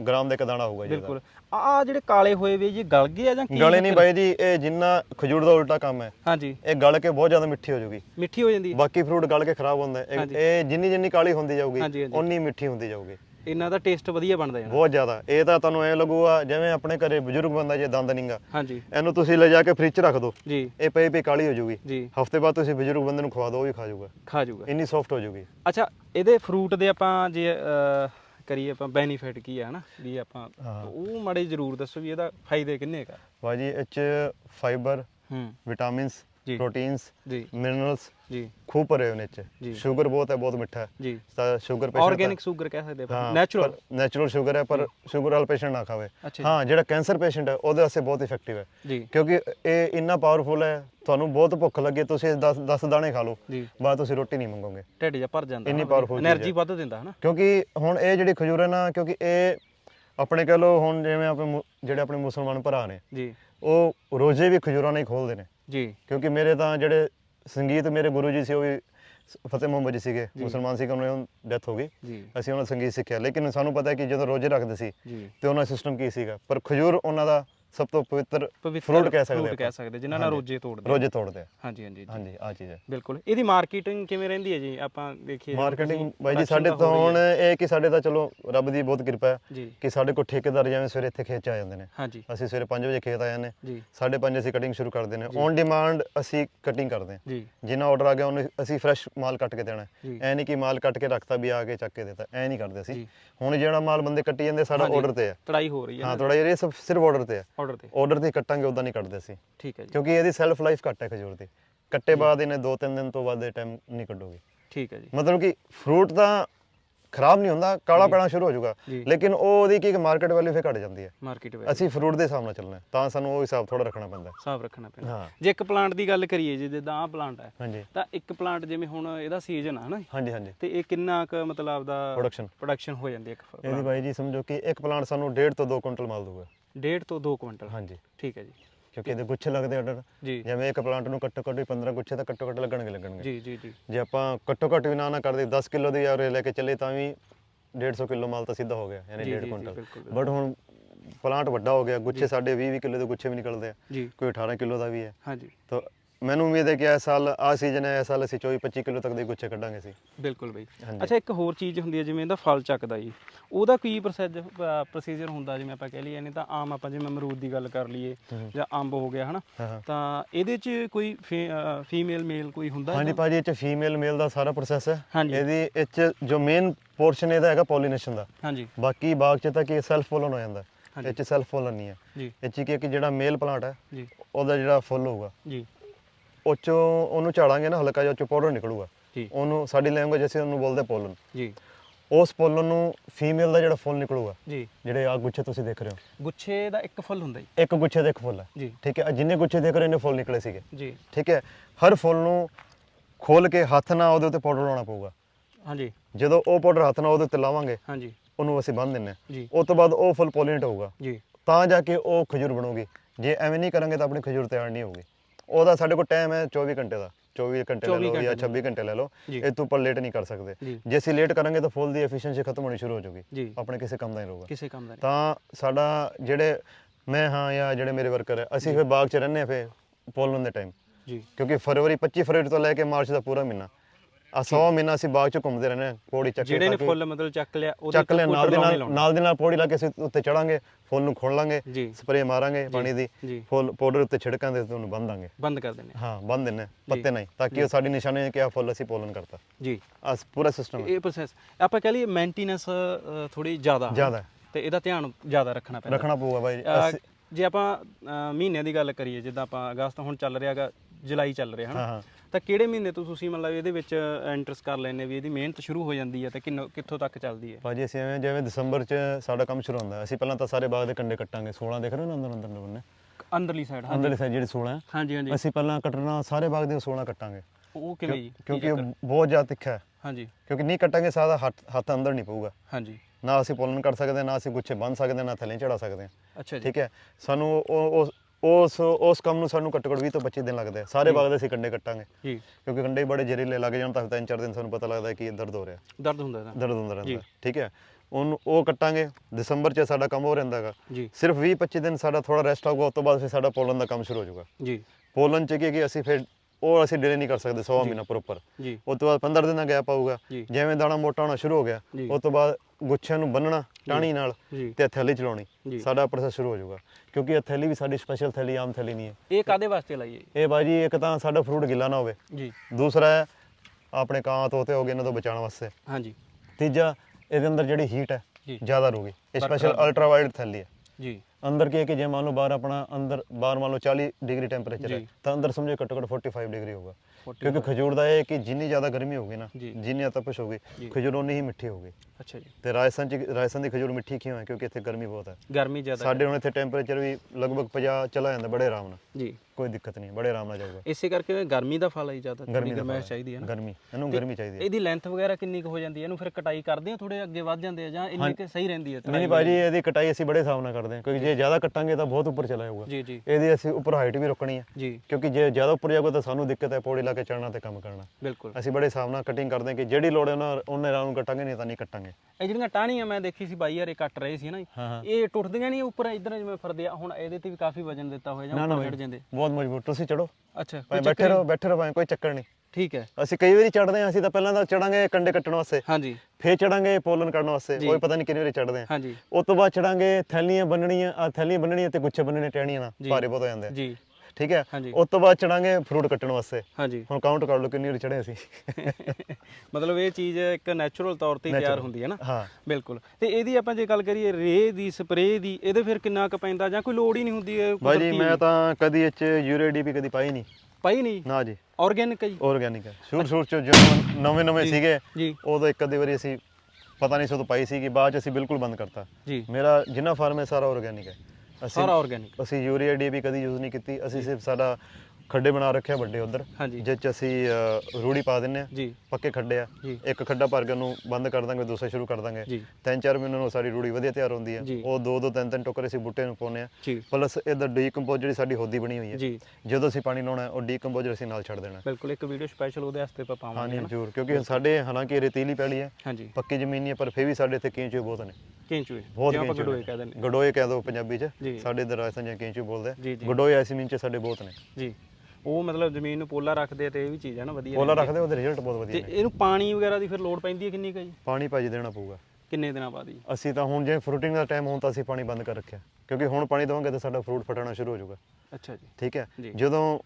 ਗ੍ਰਾਮ ਦਾ ਇੱਕ ਦਾਣਾ ਹੋਊਗਾ ਜੀ। ਬਿਲਕੁਲ। ਆ ਜਿਹੜੇ ਕਾਲੇ ਹੋਏ ਵੇ ਜੀ ਗਲ ਗਏ ਆ ਜਾਂ ਕੀ ਗਲੇ ਨਹੀਂ ਬਾਈ ਜੀ ਇਹ ਜਿੰਨਾ ਖਜੂਰ ਦਾ ਉਲਟਾ ਕੰਮ ਹੈ ਹਾਂਜੀ। ਇਹ ਗਲ ਕੇ ਬਹੁਤ ਜ਼ਿਆਦਾ ਮਿੱਠੀ ਹੋ ਜਾਊਗੀ ਮਿੱਠੀ ਹੋ ਜਾਂਦੀ ਹੈ। ਬਾਕੀ ਫਰੂਟ ਗਲ ਕੇ ਖਰਾਬ ਹੁੰਦਾ ਹੈ। ਇਹ- ਜਿੰਨੀ ਜਿੰਨੀ ਕਾਲੀ ਹੁੰਦੀ ਜਾਊਗੀ ਹਾਂਜੀ, ਮਿੱਠੀ ਹੁੰਦੀ ਜਾਊਗੀ। ਇਹਨਾਂ ਦਾ ਟੇਸਟ ਵਧੀਆ ਬਣਦਾ ਜਾਣਾ। ਬਹੁਤ ਜ਼ਿਆਦਾ। ਇਹ ਤਾਂ ਤੁਹਾਨੂੰ ਐ ਲੱਗੂਗਾ ਜਿਵੇਂ ਆਪਣੇ ਘਰੇ ਬਜ਼ੁਰਗ ਬੰਦਾ ਜੇ ਦੰਦ ਨਹੀਂਗਾ ਹਾਂਜੀ। ਇਹਨੂੰ ਤੁਸੀਂ ਲੈ ਜਾ ਕੇ ਫ੍ਰਿਜ 'ਚ ਰੱਖ ਦਿਓ ਜੀ। ਇਹ ਪਈ ਪਈ ਕਾਲੀ ਹੋ ਜਾਊਗੀ ਜੀ। ਹਫ਼ਤੇ ਬਾਅਦ ਤੁਸੀਂ ਬਜ਼ੁਰਗ ਬੰਦੇ ਨੂੰ ਖਵਾ ਦਿਓ ਉਹ ਵੀ ਖਾ ਜਾਊਗਾ ਖਾ ਜੂਗਾ। ਇੰਨੀ ਸੌਫਟ ਹੋ ਜਾਊਗੀ ਅੱਛਾ ਇਹਦੇ ਫਰੂਟ ਦੇ ਆਪਾਂ ਜੇ ਅਹ, ਕਰੀਏ ਆਪਾਂ ਬੈਨੀਫਿਟ ਕੀ ਹੈ ਹਨਾ? ਵੀ ਆਪਾਂ ਹਾਂ। ਉਹ ਮਾੜੇ ਜ਼ਰੂਰ ਦੱਸੋ ਵੀ ਇਹਦਾ ਫਾਇਦੇ ਕਿੰਨੇ ਕਾ ਭਾਜੀ ਇਹ 'ਚ ਫਾਈਬਰ ਹੂੰ। ਵਿਟਾਮਿਨਸ ਜੀ। प्रोटीन्स ਜੀ। मिनरल्स ਜੀ। खूब भरे हुए जी। नीचे शुगर बहुत है बहुत मीठा है ਜੀ। सा- शुगर पेशेंट ਆਰਗੇਨਿਕ ਸ਼ੂਗਰ ਕਹਿ ਸਕਦੇ ਆਪਾਂ। ਨੈਚੁਰਲ नेचुरल शुगर है पर शुगर वाला पेशेंट ना खावे ਅੱਛਾ ਜਿਹੜਾ ਕੈਂਸਰ ਪੇਸ਼ੈਂਟ ਹੈ ਉਹਦੇ ਵਾਸਤੇ ਬਹੁਤ ਇਫੈਕਟਿਵ ਹੈ। ਜੀ। ਕਿਉਂਕਿ ਇਹ ਇੰਨਾ ਪਾਵਰਫੁਲ ਹੈ ਤੁਹਾਨੂੰ ਬਹੁਤ ਭੁੱਖ ਲੱਗੇ ਤੁਸੀਂ 10 10 ਦਾਣੇ ਖਾ ਲਓ। ਜੀ। ਬਾਅਦ ਤੁਸੀਂ ਰੋਟੀ ਨਹੀਂ ਮੰਗੋਗੇ। ਢਿੱਡ ਜਿਹਾ ਭਰ ਜਾਂਦਾ ਇੰਨੀ powerful એનર્ਜੀ ਵੱਧ ਦਿੰਦਾ ਹਨਾ? ਕਿਉਂਕਿ ਹੁਣ ਇਹ ਜਿਹੜੀ ਖਜੂਰ ਹੈ ਨਾ ਕਿਉਂਕਿ ਇਹ ਆਪਣੇ ਕਹ ਲਓ ਹੁਣ ਜਿਵੇਂ ਆਪਣੇ ਜਿਹੜੇ ਆਪਣੇ ਮੁਸਲਮਾਨ ਭਰਾ ਨੇ ਜੀ। ਉਹ ਰੋਜ਼ੇ ਵੀ ਖਜੂਰਾਂ ਨਹੀਂ ਖੋਲਦੇ ਨੇ। ਜੀ। ਕਿਉਂਕਿ ਮੇਰੇ ਤਾਂ ਜਿਹੜੇ ਸੰਗੀਤ ਮੇਰੇ ਗੁਰੂ ਜੀ ਸੀ ਉਹ ਵੀ ਫਤਿਹ ਮੁਹੰਮਦ ਜੀ ਸੀਗੇ ਮੁਸਲਮਾਨ ਸੀਗੇ ਉਹਨਾਂ ਦੀ ਡੈਥ ਹੋ ਗਈ। ਅਸੀਂ ਉਹਨਾਂ ਸੰਗੀਤ ਸਿੱਖਿਆ। ਲੇਕਿਨ ਸਾਨੂੰ ਪਤਾ ਹੈ ਕਿ ਜਦੋਂ ਰੋਜ਼ੇ ਰੱਖਦੇ ਸੀ ਤੇ ਉਹਨਾਂ ਦਾ ਸਿਸਟਮ ਕੀ ਸੀਗਾ? ਪਰ ਖਜੂਰ ਉਹਨਾਂ ਦਾ ਸਭ ਤੋਂ ਪਵਿੱਤਰ ਫਰੂਟ ਕਹਿ ਸਕਦੇ ਆਪਾਂ। ਕਹਿ ਸਕਦੇ ਜਿਨ੍ਹਾਂ ਨਾਲ। ਰੋਜੇ ਤੋੜਦੇ ਆ। ਰੋਜ਼ੇ ਤੋੜਦੇ ਆ। ਹਾਂਜੀ ਹਾਂਜੀ ਹਾਂਜੀ ਆ ਚੀਜ਼ ਹੈ। ਬਿਲਕੁਲ। ਇਹਦੀ ਮਾਰਕੀਟਿੰਗ ਕਿਵੇਂ ਰਹਿੰਦੀ ਹੈ ਜੀ? ਆਪਾਂ ਦੇਖੀਏ ਮਾਰਕੀਟਿੰਗ ਬਾਈ ਜੀ ਸਾਡੇ ਤਾਂ ਹੁਣ ਇਹ ਕਿ ਸਾਡੇ ਤਾਂ ਚਲੋ ਰੱਬ ਦੀ ਬਹੁਤ ਕਿਰਪਾ ਹੈ ਕਿ ਸਾਡੇ ਕੋਲ ਠੇਕੇਦਾਰ ਜਿਵੇਂ ਸਵੇਰੇ ਇੱਥੇ ਖੇਤ ਚ ਆ ਜਾਂਦੇ ਨੇ। ਹਾਂਜੀ। ਅਸੀਂ ਸਵੇਰੇ 5 ਵਜੇ ਖੇਤ ਆ ਜਾਂਦੇ ਸਾਢੇ ਪੰਜ ਅਸੀਂ ਕਟਿੰਗ ਸ਼ੁਰੂ ਕਰਦੇ ਨੇ। ਔਨ ਡਿਮਾਂਡ ਅਸੀਂ ਕਟਿੰਗ ਕਰਦੇ ਹਾਂ। ਜਿੰਨਾ ਆਰਡਰ ਆ ਗਿਆ ਉਹਨੂੰ ਅਸੀਂ ਫਰੈਸ਼ ਮਾਲ ਕੱਟ ਕੇ ਦੇਣਾ ਐ ਨਹੀਂ ਕਿ ਮਾਲ ਕੱਟ ਕੇ ਰੱਖਤਾ ਵੀ ਆ ਕੇ ਚੱਕ ਕੇ ਦਿੱਤਾ। ਐ ਨਹੀਂ ਕਰਦੇ ਅਸੀਂ। ਹੁਣ ਜਿਹੜਾ ਮਾਲ ਬੰਦੇ ਕੱਟੀ ਜਾਂਦੇ ਸਾਡਾ। ਆਰਡਰ ਤੇ ਹੈ। ਤੜਾਈ ਹੋ ਰਹੀ ਹੈ। ਹਾਂ ਜਿਹਾ ਇਹ ਸਿਰਫ ਆਰਡਰ ਤੇ ਹੈ। ਆਰਡਰ ਤੇ? ਆਰਡਰ ਤੇ ਕੱਟਾਂਗੇ ਉਦਾਂ ਨਹੀਂ ਕੱਟਦੇ ਅਸੀਂ। ਠੀਕ ਹੈ ਜੀ। ਕਿਉਂਕਿ ਇਹਦੀ ਸੈਲਫ ਲਾਈਫ ਘੱਟ ਹੈ ਖਜੂਰ ਦੀ। ਕੱਟੇ ਬਾਅਦ ਇਹਨੇ 2-3 ਦਿਨ ਤੋਂ ਬਾਅਦ ਇਹ ਟਾਈਮ ਨਹੀਂ ਕੱਢੋਗੇ। ਠੀਕ ਹੈ ਜੀ। ਮਤਲਬ ਕਿ ਫਰੂਟ ਤਾਂ ਖਰਾਬ ਨਹੀਂ ਹੁੰਦਾ ਕਾਲਾ ਪੈਣਾ ਸ਼ੁਰੂ ਹੋ ਜਾਊਗਾ। ਲੇਕਿਨ ਉਹ ਉਹਦੀ ਕੀ ਮਾਰਕੀਟ ਵੈਲਿਊ ਫੇ ਘਟ ਜਾਂਦੀ ਹੈ। ਮਾਰਕੀਟ ਵਿੱਚ ਅਸੀਂ ਫਰੂਟ ਦੇ ਹਿਸਾਬ ਨਾਲ ਚੱਲਣਾ ਤਾਂ ਸਾਨੂੰ ਉਹ ਹਿਸਾਬ ਥੋੜਾ ਰੱਖਣਾ ਪੈਂਦਾ। ਹਿਸਾਬ ਰੱਖਣਾ ਪੈਂਦਾ ਜੇ ਇੱਕ ਪਲਾਂਟ ਦੀ ਗੱਲ ਕਰੀਏ ਜੀ ਜਿੱਦਾਂ ਆਹ ਪਲਾਂਟ ਹੈ ਤਾਂ ਇੱਕ ਪਲਾਂਟ ਜਿਵੇਂ ਹੁਣ ਇਹਦਾ ਸੀਜ਼ਨ ਹੈ ਨਾ। ਹਾਂਜੀ ਹਾਂਜੀ। ਤੇ ਇਹ ਕਿੰਨਾ ਕੁ ਮਤਲਬ ਆਪਦਾ ਪ੍ਰੋਡਕਸ਼ਨ ਪ੍ਰੋਡਕਸ਼ਨ ਹੋ ਜਾਂਦੀ ਹੈ ਇੱਕ ਇਹਦੀ? ਬਾਈ ਜੀ ਸਮਝੋ ਕਿ ਇੱਕ ਪਲਾਂਟ ਸਾਨੂੰ 1.5 ਤੋਂ 2 ਕੁਇੰਟਲ ਮਾਲ ਦਊਗਾ। ਡੇਢ ਤੋਂ 2 ਕੁਇੰਟਲ। ਹਾਂਜੀ। ਠੀਕ ਹੈ ਜੀ। ਕਿਉਂਕਿ ਇਹਦੇ ਗੁੱਛੇ ਲੱਗਦੇ ਆਰਡਰ ਜੀ। ਜਿਵੇਂ ਇੱਕ ਪਲਾਂਟ ਨੂੰ ਘੱਟੋ ਘੱਟ ਵੀ 15 ਗੁੱਛੇ ਤਾਂ ਘੱਟੋ ਘੱਟ ਲੱਗਣਗੇ ਲੱਗਣਗੇ। ਜੀ ਜੀ ਜੀ। ਜੇ ਆਪਾਂ ਘੱਟੋ ਘੱਟ ਵੀ ਨਾ ਨਾ ਕਰਦੇ 10 ਕਿਲੋ ਦੀ ਐਵਰੇਜ ਲੈ ਕੇ ਚੱਲੇ ਤਾਂ ਵੀ 150 ਕਿਲੋ ਮਾਲ ਤਾਂ ਸਿੱਧਾ ਹੋ ਗਿਆ ਯਾਨੀ ਜੀ, 1.5 ਜੀ, ਕੁਇੰਟਲ। ਬਟ ਹੁਣ ਪਲਾਂਟ ਵੱਡਾ ਹੋ ਗਿਆ ਗੁੱਛੇ ਸਾਡੇ 20 20 ਕਿਲੋ ਦੇ ਗੁੱਛੇ ਵੀ ਨਿਕਲਦੇ ਆ। ਕੋਈ 18 ਕਿਲੋ ਦਾ ਵੀ ਹੈ। ਹਾਂਜੀ। ਤਾਂ ਮੈਨੂੰ ਉਮੀਦ ਹੈ ਕਿ ਇਸ ਸਾਲ ਆ ਸੀਜ਼ਨ ਹੈ ਇਸ ਸਾਲ ਅਸੀਂ 24 25 ਕਿਲੋ ਤੱਕ ਦੇ ਗੁੱਛੇ ਕੱਢਾਂਗੇ ਸੀ ਬਿਲਕੁਲ ਬਈ। ਹਾਂਜੀ। ਅੱਛਾ ਇੱਕ ਹੋਰ ਚੀਜ਼ ਹੁੰਦੀ ਹੈ ਜਿਵੇਂ ਇਹਦਾ ਫਲ ਚੱਕਦਾ ਜੀ। ਉਹਦਾ ਕੀ ਪ੍ਰੋਸੀਜਰ ਹੁੰਦਾ ਜਿਵੇਂ ਆਪਾਂ ਕਹਿ ਲਈਏ ਨਹੀਂ ਤਾਂ ਆਮ ਆਪਾਂ ਜਿਵੇਂ ਅਮਰੂਦ ਦੀ ਗੱਲ ਕਰ ਲਈਏ ਜਾਂ ਅੰਬ ਹੋ ਗਿਆ ਹਨਾ? ਹਾਂ ਹਾਂ। ਤਾਂ ਇਹਦੇ 'ਚ ਕੋਈ ਫੀਮੇਲ ਮੇਲ ਕੋਈ ਹੁੰਦਾ ਹਾਂਜੀ ਇਹਦਾ? ਭਾਜੀ ਇਹ ਚ ਫੀਮੇਲ ਮੇਲ ਦਾ ਸਾਰਾ ਪ੍ਰੋਸੈਸ ਹੈ। ਹਾਂਜੀ। ਇਹਦੀ ਇਹ 'ਚ ਜੋ ਮੇਨ ਪੋਰਸ਼ਨ ਇਹਦਾ ਹੈਗਾ ਪੋਲੀਨੇਸ਼ਨ ਦਾ। ਹਾਂਜੀ। ਬਾਕੀ ਬਾਗ ਚ ਤਾਂ ਕਿ ਸੈਲਫ ਪੋਲਨ ਹੋ ਜਾਂਦਾ। ਹਾਂਜੀ। ਇਹ ਚ ਸੈਲਫ ਪੋਲਨ ਨਹੀਂ ਹੈ। ਜੀ। ਇਹ ਚ ਕੀ ਹੈ ਕਿ ਜਿਹੜਾ ਮੇਲ ਪਲਾਂਟ ਹੈ ਜੀ। ਉਹਦਾ ਜਿਹੜਾ ਫੁੱਲ ਹੋਊਗਾ। ਜੀ। ਉਹ ਚੋਂ ਉਹਨੂੰ ਝਾੜਾਂਗੇ ਨਾ ਹਲਕਾ ਜਿਹਾ ਉਹ ਚੋਂ ਪਾਊਡਰ ਨਿਕਲੂਗਾ। ਜੀ। ਉਹਨੂੰ ਸਾਡੀ ਲੈਂਗੁਏਜ ਅਸੀਂ ਉਹਨੂੰ ਬੋਲਦੇ ਪੋਲਨ। ਜੀ। ਉਸ ਪੋਲਨ ਨੂੰ ਫੀਮੇਲ ਦਾ ਜਿਹੜਾ ਫੁੱਲ ਨਿਕਲੂਗਾ ਜੀ। ਜਿਹੜੇ ਆ ਗੁੱਛੇ ਤੁਸੀਂ ਦੇਖ ਰਹੇ ਹੋ। ਗੁੱਛੇ ਦਾ ਇੱਕ ਫੁੱਲ ਹੁੰਦਾ ਜੀ। ਇੱਕ ਗੁੱਛੇ ਦਾ ਇੱਕ ਫੁੱਲ ਹੈ। ਜੀ। ਠੀਕ ਹੈ ਆਹ ਜਿੰਨੇ ਗੁੱਛੇ ਦੇਖ ਰਹੇ ਇੰਨੇ ਫੁੱਲ ਨਿਕਲੇ ਸੀਗੇ। ਜੀ। ਠੀਕ ਹੈ ਹਰ ਫੁੱਲ ਨੂੰ ਖੋਲ ਕੇ ਹੱਥ ਨਾਲ ਉਹਦੇ ਉੱਤੇ ਪਾਊਡਰ ਲਾਉਣਾ ਪਊਗਾ। ਹਾਂਜੀ। ਜਦੋਂ ਉਹ ਪਾਊਡਰ ਹੱਥ ਨਾਲ ਉਹਦੇ ਉੱਤੇ ਲਾਵਾਂਗੇ ਹਾਂਜੀ। ਉਹਨੂੰ ਅਸੀਂ ਬੰਨ ਦਿੰਨੇ ਹਾਂ। ਜੀ। ਉਸ ਤੋਂ ਬਾਅਦ ਉਹ ਫੁੱਲ ਪੋਲੀਨੇਟ ਹੋਊਗਾ। ਜੀ। ਤਾਂ ਜਾ ਕੇ ਉਹ ਖਜੂਰ ਬਣੂਗੀ। ਜੇ ਐਵੇਂ ਨਹੀਂ ਕਰਾਂਗੇ ਤਾਂ ਆਪਣੀ ਖਜੂਰ ਤਿਆਰ ਨਹੀਂ ਹੋਊਗੀ। ਉਹਦਾ ਸਾਡੇ ਕੋਲ ਟਾਈਮ ਹੈ 24 ਘੰਟੇ ਦਾ। 24 ਘੰਟੇ ਲੈ 24 ਲਓ ਜਾਂ ਘੰਟੇ 26 ਘੰਟੇ ਲੈ ਲਓ। ਜੀ। ਇਹ ਤੋਂ ਉੱਪਰ ਲੇਟ ਨਹੀਂ ਕਰ ਸਕਦੇ। ਜੀ। ਜੇ ਅਸੀਂ ਲੇਟ ਕਰਾਂਗੇ ਤਾਂ ਫੁੱਲ ਦੀ ਐਫੀਸ਼ੀਐਂਸੀ ਖਤਮ ਹੋਣੀ ਸ਼ੁਰੂ ਹੋ ਜਾਊਗੀ। ਜੀ। ਆਪਣੇ ਕਿਸੇ ਕੰਮ ਦਾ ਨਹੀਂ ਰਹੂਗਾ। ਕਿਸੇ ਕੰਮ ਦਾ ਨਹੀਂ। ਤਾਂ ਸਾਡਾ ਜਿਹੜੇ ਮੈਂ ਹਾਂ ਜਾਂ ਜਿਹੜੇ ਮੇਰੇ ਵਰਕਰ ਹੈ ਅਸੀਂ ਫਿਰ ਬਾਗ 'ਚ ਰਹਿੰਦੇ ਹਾਂ ਫਿਰ ਪੋਲਨ ਦੇ ਟਾਈਮ ਜੀ। ਕਿਉਂਕਿ ਫਰਵਰੀ 25 ਫਰਵਰੀ ਤੋਂ ਲੈ ਕੇ ਮਾਰਚ ਦਾ ਪੂਰਾ ਮਹੀਨਾ। ਆ 100 ਮਹੀਨਾ ਅਸੀਂ ਬਾਗ 'ਚ ਘੁੰਮਦੇ ਰਹਿੰਦੇ ਹਾਂ ਪੌੜੀ ਚੱਕ ਕੇ ਜਿਹੜੇ ਨੇ ਫੁੱਲ ਮਤਲਬ ਚੱਕ ਲਿਆ ਉਹਦੇ ਚੱਕ ਤੋਂ ਲੈ ਨਾਲ ਦੇ ਨਾਲ। ਨਾਲ ਦੇ ਨਾਲ ਪੌੜੀ ਲਾ ਕੇ ਅਸੀਂ ਉੱਤੇ ਚੜਾਂਗੇ ਫੁੱਲ ਨੂੰ ਖੋਲ ਲਾਂਗੇ ਜੀ। ਸਪਰੇਅ ਮਾਰਾਂਗੇ ਪਾਣੀ ਦੀ ਫੁੱਲ ਪਾਊਡਰ ਉੱਤੇ ਛਿੜਕਾਂ ਦੇ ਤੇ ਉਹਨੂੰ ਬੰਨ ਦਾਂਗੇ। ਬੰਦ ਕਰ ਦਿੰਦੇ ਹਾਂ। ਬੰਨ ਦਿੰਨੇ ਪੱਤੇ ਨਹੀਂ ਤਾਂ ਕਿ ਉਹ ਸਾਡੀ ਨਿਸ਼ਾਨੀ ਹੈ ਕਿ ਆ ਫੁੱਲ ਅਸੀਂ ਪੋਲਨ ਕਰਤਾ। ਜੀ। ਆ ਪੂਰਾ ਸਿਸਟਮ ਹੈ। ਇਹ ਪ੍ਰੋਸੈਸ ਆਪਾਂ ਕਹ ਲਈਏ ਮੇਨਟੇਨੈਂਸ ਥੋੜੀ ਜ਼ਿਆਦਾ। ਜ਼ਿਆਦਾ। ਤੇ ਇਹਦਾ ਧਿਆਨ ਜ਼ਿਆਦਾ ਰੱਖਣਾ ਪੈਂਦਾ। ਰੱਖਣਾ ਪਊਗਾ ਬਾਈ ਜੇ ਆਪਾਂ ਅਹ, ਮਹੀਨਿਆਂ ਦੀ ਗੱਲ ਕਰੀਏ ਜਿੱਦਾਂ ਆਪਾਂ ਅਗਸਤ ਹੁਣ ਚੱਲ ਰਿਹਾਗਾ ਜੁਲਾਈ ਚੱਲ ਰਿਹਾ ਹਨਾ? ਤਾਂ ਕਿਹੜੇ ਮਹੀਨੇ ਤੋਂ ਤੁਸੀਂ ਮਤਲਬ ਇਹਦੇ ਵਿੱਚ ਇੰਟਰਸਟ ਕਰ ਲੈਨੇ ਵੀ ਇਹਦੀ ਮਿਹਨਤ ਸ਼ੁਰੂ ਹੋ ਜਾਂਦੀ ਹੈ ਤੇ ਕਿੰਨੋ ਕਿੱਥੋਂ ਤੱਕ ਚੱਲਦੀ ਹੈ? ਭਾਜੀ ਅਸੀਂ ਐਵੇਂ ਜਿਵੇਂ ਦਸੰਬਰ 'ਚ ਸਾਡਾ ਕੰਮ ਸ਼ੁਰੂ ਹੁੰਦਾ ਹੈ, ਅਸੀਂ ਪਹਿਲਾਂ ਤਾਂ ਸਾਰੇ ਬਾਗ ਦੇ ਕੰਡੇ ਕੱਟਾਂਗੇ। 16 ਦੇਖ ਰਹੇ ਹੋ ਨਾ ਅੰਦਰ ਅੰਦਰ ਨੂੰ ਅੰਦਰਲੀ ਸਾਈਡ ਹਾਂਜੀ। ਅੰਦਰਲੀ ਸਾਈਡ ਜਿਹੜੀ 16 ਹੈ। ਹਾਂਜੀ ਹਾਂਜੀ। ਅਸੀਂ ਪਹਿਲਾਂ ਕੱਟਣਾ ਸਾਰੇ ਬਾਗ ਦੇ 16 ਕੱਟਾਂਗੇ। ਉਹ ਕਿਵੇਂ ਜੀ? ਕਿਉਂਕਿ ਉਹ? ਬਹੁਤ ਜ਼ਿਆਦਾ ਤਿੱਖਾ ਹੈ। ਹਾਂਜੀ। ਕਿਉਂਕਿ ਨਹੀਂ ਕੱਟਾਂਗੇ ਸਾਦਾ ਹੱਥ ਅੰਦਰ ਨਹੀਂ ਪਊਗਾ। ਹਾਂਜੀ। ਨਾ ਅਸੀਂ ਪੋਲਨ ਕਰ ਸਕਦੇ ਨਾ ਅਸੀਂ ਗੁੱਛੇ ਬੰਨ ਸਕਦੇ ਨਾ ਥੱਲੇ ਚੜਾ ਸਕਦੇ ਹਾਂ। ਅੱਛਾ ਜੀ। ਠੀਕ ਹੈ। ਸਾਨੂੰ ਉਹ ਉਸ ਉਸ ਕੰਮ ਨੂੰ ਸਾਨੂੰ ਘੱਟੋ ਘੱਟ 20 ਤੋਂ 25 ਦਿਨ ਲੱਗਦੇ ਆ। ਸਾਰੇ ਬਾਗ ਦੇ ਅਸੀਂ ਕੰਡੇ ਕੱਟਾਂਗੇ। ਜੀ। ਕਿਉਂਕਿ ਕੰਡੇ ਬੜੇ ਜ਼ਹਿਰੀਲੇ ਲੱਗ ਜਾਣ ਤਾਂ ਤਿੰਨ ਚਾਰ ਦਿਨ ਸਾਨੂੰ ਪਤਾ ਲੱਗਦਾ ਕਿ ਦਰਦ ਹੋ ਰਿਹਾ। ਦਰਦ ਹੁੰਦਾ ਇਹਦਾ। ਦਰਦ ਹੁੰਦਾ ਰਹਿੰਦਾ। ਠੀਕ ਹੈ? ਉਹਨੂੰ ਉਹ ਕੱਟਾਂਗੇ ਦਸੰਬਰ 'ਚ ਸਾਡਾ ਕੰਮ ਹੋ ਰਹਿੰਦਾ ਹੈਗਾ ਜੀ। ਸਿਰਫ 20 25 ਦਿਨ ਸਾਡਾ ਥੋੜਾ ਰੈਸਟ ਆਊਗਾ ਉਸ ਤੋਂ ਬਾਅਦ ਫਿਰ ਸਾਡਾ ਪੋਲਨ ਦਾ ਕੰਮ ਸ਼ੁਰੂ ਹੋ ਜਾਊਗਾ। ਜੀ। ਪੋਲਨ 'ਚ ਕੀ ਕਿ ਅਸੀਂ ਫਿਰ ਉਹ ਅਸੀਂ ਡਿਲੇ ਨਹੀਂ ਕਰ ਸਕਦੇ 100 ਮਹੀਨਾ ਪ੍ਰੋਪਰ ਜੀ। ਉਸ ਤੋਂ ਬਾਅਦ 15 ਦਿਨ ਦਾ ਗੈਪ ਆਊਗਾ। ਜਿਵੇਂ ਦਾਣਾ ਮੋਟਾ ਹੋਣਾ ਸ਼ੁਰੂ ਹੋ ਗਿਆ। ਉਸ ਤੋਂ ਬਾਅਦ ਗੁੱਛਿਆਂ ਨੂੰ ਬੰਨਣਾ ਟਾਣੀ ਨਾਲ ਤੇ ਥੈਲੀ ਚਲਾਉਣੀ। ਸਾਡਾ ਪ੍ਰੋਸੈਸ ਸ਼ੁਰੂ ਹੋ ਜਾਊਗਾ। ਕਿਉਂਕਿ ਇਹ ਥੈਲੀ ਵੀ ਸਾਡੀ ਸਪੈਸ਼ਲ ਥੈਲੀ ਆਮ ਥੈਲੀ ਨਹੀਂ ਹੈ। ਇਹ ਕਾਦੇ ਵਾਸਤੇ ਲਾਈਏ? ਇਹ ਬਾਜੀ ਇੱਕ ਤਾਂ ਸਾਡਾ ਫਰੂਟ ਗਿੱਲਾ ਨਾ ਹੋਵੇ। ਜੀ। ਦੂਸਰਾ ਹੈ ਆਪਣੇ ਕਾਂ ਤੋਤੇ ਹੋ ਗਏ ਇਹਨਾਂ ਤੋਂ ਬਚਾਉਣ ਵਾਸਤੇ। ਹਾਂਜੀ। ਤੀਜਾ ਇਹਦੇ ਅੰਦਰ ਜਿਹੜੀ ਹੀਟ ਹੈ। ਜ਼ਿਆਦਾ ਰਹੂਗੀ ਇਹ ਸਪੈਸ਼ਲ ਅਲਟਰਾ ਵਾਈਡ ਥੈਲੀ ਹੈ। ਜੀ ਅੰਦਰ ਕੀ ਹੈ ਕਿ ਜੇ ਮੰਨ ਲਓ ਬਾਹਰ ਆਪਣਾ ਅੰਦਰ ਬਾਹਰ ਮੰਨ ਲਓ 40 ਡਿਗਰੀ ਟੈਂਪਰੇਚਰ। ਤਾਂ ਅੰਦਰ ਸਮਝੋ ਘੱਟੋ ਘੱਟ 45 ਡਿਗਰੀ ਹੋਊਗਾ 45 ਕਿਉਂਕਿ ਖਜੂਰ ਦਾ ਇਹ ਹੈ ਕਿ ਜਿੰਨੀ ਜ਼ਿਆਦਾ ਗਰਮੀ ਹੋਊਗੀ ਨਾ ਜੀ। ਜਿੰਨੀ ਜ਼ਿਆਦਾ ਤਪਸ਼ ਹੋਊਗੀ ਜੀ। ਖਜੂਰ ਉਨੀ ਹੀ ਮਿੱਠੀ ਹੋਊਗੀ। ਅੱਛਾ ਜੀ। ਤੇ ਰਾਜਸਥਾਨ ਚ ਰਾਜਸਥਾਨ ਦੀ ਖਜੂਰ ਮਿੱਠੀ ਕਿਉਂ ਹੈ? ਕਿਉਂਕਿ ਇੱਥੇ ਗਰਮੀ ਬਹੁਤ ਹੈ। ਗਰਮੀ ਜ਼ਿਆਦਾ ਸਾਡੇ ਹੁਣ ਇੱਥੇ ਟੈਂਪਰੇਚਰ ਵੀ ਲਗਭਗ 50 ਚਲਾ ਜਾਂਦਾ ਬੜੇ ਆਰਾਮ ਨਾਲ। ਜੀ। ਕੋਈ ਦਿੱਕਤ ਨਹੀਂ ਬੜੇ ਆਰਾਮ ਨਾਲ ਜਾਊਗਾ। ਇਸੇ ਕਰਕੇ ਗਰਮੀ ਦਾ ਫਲ ਆਈ ਜ਼ਿਆਦਾ ਗਰਮੀ ਦਾ ਗਰਮੈਸ਼ ਫਲ ਚਾਹੀਦੀ ਹੈ ਨਾ। ਗਰਮੀ ਇਹਨੂੰ ਗਰਮੀ ਚਾਹੀਦੀ ਹੈ। ਇਹਦੀ ਲੈਂਥ ਵਗੈਰਾ ਕਿੰਨੀ ਕੁ ਹੋ ਜਾਂਦੀ ਹੈ? ਇਹਨੂੰ ਫਿਰ ਕਟਾਈ ਕਰਦੇ ਆ ਥੋੜੇ ਅੱਗੇ ਵੱਧ ਜਾਂਦੇ ਆ ਜਾਂ ਇੰਨੀ ਕਿ ਸਹੀ ਰਹਿੰਦੀ ਹੈ ਨਹੀਂ ਭਾਜੀ ਇਹਦੀ ਕਟਾਈ ਅਸੀਂ ਬੜੇ ਹਿਸਾਬ ਨਾਲ ਕਰਦੇ ਹਾਂ ਕਿਉਂਕਿ ਜੇ ਜ਼ਿਆਦਾ ਕੱਟਾਂਗੇ ਤਾਂ ਬਹੁਤ ਉੱਪਰ ਚਲਾ ਜਾਊਗਾ। ਜੀ ਜੀ। ਇਹਦੀ ਅਸੀਂ ਉੱਪਰ ਹਾਈਟ ਵੀ ਰੋਕਣੀ ਹੈ। ਜੀ। ਕਿਉਂਕਿ ਜੇ ਜ਼ਿਆਦਾ ਉੱਪਰ ਜਾਊਗਾ ਤਾਂ ਸਾਨੂੰ ਦਿੱਕਤ ਹੈ ਪੌੜੀ ਲਾ ਕੇ ਚੜਨਾ ਤੇ ਕੰਮ ਕਰਨਾ। ਬਿਲਕੁਲ। ਅਸੀਂ ਬੜੇ ਹਿਸਾਬ ਨਾਲ ਕਟਿੰਗ ਕਰਦੇ ਹਾਂ ਕਿ ਜਿਹੜੀ ਲੋੜ ਹੈ ਉਹਨਾਂ ਉਹਨੇ ਨੂੰ ਕੱਟਾਂਗੇ ਨਹੀਂ ਤਾਂ ਨਹੀਂ ਕੱਟਾਂਗੇ। ਇਹ ਜਿਹੜੀਆਂ ਟਾਹਣੀਆਂ ਮੈਂ ਦੇਖੀ ਸੀ ਬਾਈ ਯਾਰੇ ਕੱਟ ਰਹੇ ਸੀ ਨਾ ਇਹ। ਟੁੱਟਦੀਆਂ ਨਹੀਂ ਉੱਪਰ ਇਧਰ ਜਿਵੇਂ ਫਿਰਦੇ ਆ ਹੁਣ ਇਹਦੇ ਤੇ ਵੀ ਕਾਫੀ ਵਜਨ ਦਿੱਤਾ ਹੋਇਆ ਜਾਂ ਉੱਪਰ ਚੜ ਜਾਂਦੇ। ਬਹੁਤ ਮਜ਼ਬੂਤ। ਤੁਸੀਂ ਚੜੋ ਅੱਛਾ ਕੋਈ ਬੈਠੇ ਰਹੋ ਬੈਠੇ ਰਹੋ ਭਾਵੇਂ ਕੋਈ ਚੱਕਰ ਨਹੀਂ। ਠੀਕ ਹੈ। ਅਸੀਂ ਕਈ ਵਾਰੀ ਚੜਦੇ ਹਾਂ ਅਸੀਂ ਤਾਂ ਪਹਿਲਾਂ ਤਾਂ ਚੜਾਂਗੇ ਕੰਡੇ ਕੱਟਣ ਵਾਸਤੇ। ਹਾਂਜੀ। ਫੇਰ ਚੜਾਂਗੇ ਪੋਲਨ ਕੱਢਣ ਵਾਸਤੇ। ਉਹ ਪਤਾ ਨਹੀਂ ਕਿੰਨੀ ਵਾਰੀ ਚੜਦੇ ਹਾਂ। ਹਾਂਜੀ। ਉਸ ਤੋਂ ਬਾਅਦ ਚੜਾਂਗੇ ਥੈਲੀਆਂ ਬੰਨਣੀਆਂ ਆ ਥੈਲੀਆਂ ਬੰਨਣੀਆਂ ਤੇ ਗੁੱਛੇ ਬੰਨਣੇ ਟਹਿਣੀਆਂ ਨਾਲ। ਭਾਰੇ ਬਹੁਤ ਹੋ ਜਾਂਦੇ ਆ। ਜੀ। ਠੀਕ ਹੈ? ਹਾਂਜੀ। ਉਸ ਤੋਂ ਬਾਅਦ ਚੜਾਂਗੇ ਫਰੂਟ ਕੱਟਣ ਵਾਸਤੇ। ਹਾਂਜੀ। ਹੁਣ ਕਾਊਂਟ ਕਰ ਲਓ ਕਿੰਨੀ ਵਾਰੀ ਚੜੇ ਅਸੀਂ। (laughs) ਮਤਲਬ ਇਹ ਚੀਜ਼ ਇੱਕ ਨੈਚੁਰਲ ਤੌਰ ਤੇ ਹੀ ਤਿਆਰ ਹੁੰਦੀ ਹੈ ਨਾ? ਹਾਂ। ਬਿਲਕੁਲ। ਤੇ ਇਹਦੀ ਆਪਾਂ ਜੇ ਗੱਲ ਕਰੀਏ ਰੇ ਦੀ ਸਪਰੇਅ ਦੀ ਇਹਦੇ ਫਿਰ ਕਿੰਨਾ ਕੁ ਪੈਂਦਾ ਜਾਂ ਕੋਈ ਲੋੜ ਹੀ ਨਹੀਂ ਹੁੰਦੀ ਇਹ ਬਾਈ ਜੀ ਕੁਦਰਤੀ ਮੈਂ ਤਾਂ ਕਦੀ ਇਹ ਚ ਯੂਰੀਆ ਡੀਪੀ ਕਦੀ ਪਾਈ ਨਹੀਂ। ਪਾਈ ਨਹੀਂ? ਨਾ ਜੀ। ਆਰਗੈਨਿਕ ਹੈ ਜੀ? ਆਰਗੈਨਿਕ ਹੈ। ਸ਼ੁਰੂ ਸ਼ੁਰੂ ਚ ਜਦੋਂ ਨਵੇਂ ਨਵੇਂ ਸੀਗੇ ਜੀ। ਉਦੋਂ ਇੱਕ ਅੱਧੀ ਵਾਰੀ ਅਸੀਂ ਪਤਾ ਨਹੀਂ ਸੀ ਉਦੋਂ ਪਾਈ ਸੀਗੀ ਬਾਅਦ ਚ ਅਸੀਂ ਬਿਲਕੁਲ ਬੰਦ ਕਰਤਾ। ਜੀ। ਮੇਰਾ ਜਿੰਨਾ ਫਾਰਮ ਹੈ ਸਾਰਾ ਆਰਗੈਨਿਕ ਹੈ। ਅਸੀਂ ਸਾਰਾ ਆਰਗੈਨਿਕ ਅਸੀਂ ਯੂਰੀਆ ਡੀਪੀ ਕਦੀ ਯੂਜ਼ ਨਹੀਂ ਕੀਤੀ। ਅਸੀਂ ਸਿਰਫ ਸਾਡਾ ਖੱਡੇ ਬਣਾ ਰੱਖਿਆ ਵੱਡੇ ਉਧਰ। ਹਾਂਜੀ। ਜਿਸ ਚ ਅਸੀਂ ਅ, ਰੂੜੀ ਪਾ ਦਿੰਨੇ ਆ। ਜੀ। ਪੱਕੇ ਖੱਡੇ ਆ। ਜੀ। ਇੱਕ ਖੱਡਾ ਭਰ ਕੇ ਉਹਨੂੰ ਬੰਦ ਕਰ ਦਾਂਗੇ ਦੂਸਰਾ ਸ਼ੁਰੂ ਕਰ ਦਾਂਗੇ। ਜੀ। ਤਿੰਨ ਚਾਰ ਮਹੀਨੇ ਨੂੰ ਸਾਡੀ ਰੂੜੀ ਵਧੀਆ ਤਿਆਰ ਹੁੰਦੀ ਜੀ। ਉਹ ਦੋ ਦੋ ਤਿੰਨ ਤਿੰਨ ਟੋਕਰੇ ਅਸੀਂ ਬੂਟੇ ਨੂੰ ਪਾਉਂਦੇ ਆ। ਜੀ। ਪਲੱਸ ਇਹਦਾ ਡੀਕੰਪੋਜ਼ ਜਿਹੜੀ ਸਾਡੀ ਹੋਦੀ ਬਣੀ ਹੋਈ ਹੈ ਜੀ। ਜਦੋਂ ਅਸੀਂ ਪਾਣੀ ਲਾਉਣਾ ਹੈ, ਉਹ ਡੀਕੰਪੋਜ਼ਰ ਅਸੀਂ ਨਾਲ ਛੱਡ ਦੇਣਾ। ਬਿਲਕੁਲ ਇੱਕ ਵੀਡੀਓ ਸਪੈਸ਼ਲ ਉਹਦੇ ਵਾਸਤੇ ਆਪਾਂ ਪਾਵਾਂਗੇ ਨਹੀਂ ਨਾ। ਜ਼ਰੂਰ ਕਿਉਂਕਿ ਸਾਡੇ ਹਾਲਾਂਕਿ ਰੇਤੀਲੀ ਪੈਲੀ ਹੈ ਹਾਂਜੀ। ਪੱਕੀ ਜ਼ਮੀਨ ਨਹੀਂ ਹੈ ਪਰ ਫੇਰ ਵੀ ਸਾਡੇ ਇੱਥੇ ਕੇਂਚੂ ਬਹੁਤ ਨੇ। ਕੇਂਚੂਏ ਬਹੁਤ ਜਿਵੇਂ ਆਪਾਂ ਕੇਂਚੂ ਗਡੋਏ ਨੇ। ਕਹਿ ਦਿੰਦੇ। ਗਡੋਏ ਕਹਿ ਦੋ ਪੰਜਾਬੀ ਚ। ਜੀ। ਸਾਡੇ ਇਧਰ ਰਾਜਸਥਾਨ ਜਾਂ ਕੇਂਚੂ ਬੋਲਦੇ ਜੀ, ਆ। ਜੀ। ਗਡੋਏ ਐਸੀ ਜ਼ਮੀਨ ਚ ਸਾਡੇ ਬਹੁਤ ਨੇ। ਜੀ। ਉਹ ਮਤਲਬ ਜ਼ਮੀਨ ਨੂੰ ਪੋਲਾ ਰੱਖਦੇ ਤੇ ਇਹ ਵੀ ਚੀਜ਼ ਹੈ ਨਾ ਵਧੀਆ ਪੋਲਾ ਰੱਖਦੇ ਉਹਦੇ ਰਿਜ਼ਲਟ ਬਹੁਤ। ਵਧੀਆ ਤੇ ਨੇ। ਇਹਨੂੰ ਪਾਣੀ ਵਗੈਰਾ ਦੀ ਫਿਰ ਲੋੜ ਪੈਂਦੀ ਹੈ ਕਿੰਨੀ ਕੁ ਜੀ? ਪਾਣੀ ਭਾਜੀ ਦੇਣਾ ਪਊਗਾ। ਕਿੰਨੇ ਦਿਨਾਂ ਬਾਅਦ ਜੀ? ਅਸੀਂ ਤਾਂ ਹੁਣ ਜੇ ਫਰੂਟਿੰਗ ਦਾ ਟਾਈਮ ਹੋਣ ਤਾਂ ਅਸੀਂ ਪਾਣੀ ਬੰਦ ਕਰ ਰੱਖਿਆ। ਕਿਉਂਕਿ ਹੁਣ ਪਾਣੀ ਦੇਵਾਂਗੇ ਤਾਂ ਸਾਡਾ ਫਰੂਟ ਫਟਣਾ ਸ਼ੁਰੂ ਹੋ ਜਾਊਗਾ। ਅੱਛਾ ਜੀ। ਠੀਕ ਹੈ? ਜੀ। ਜਦੋਂ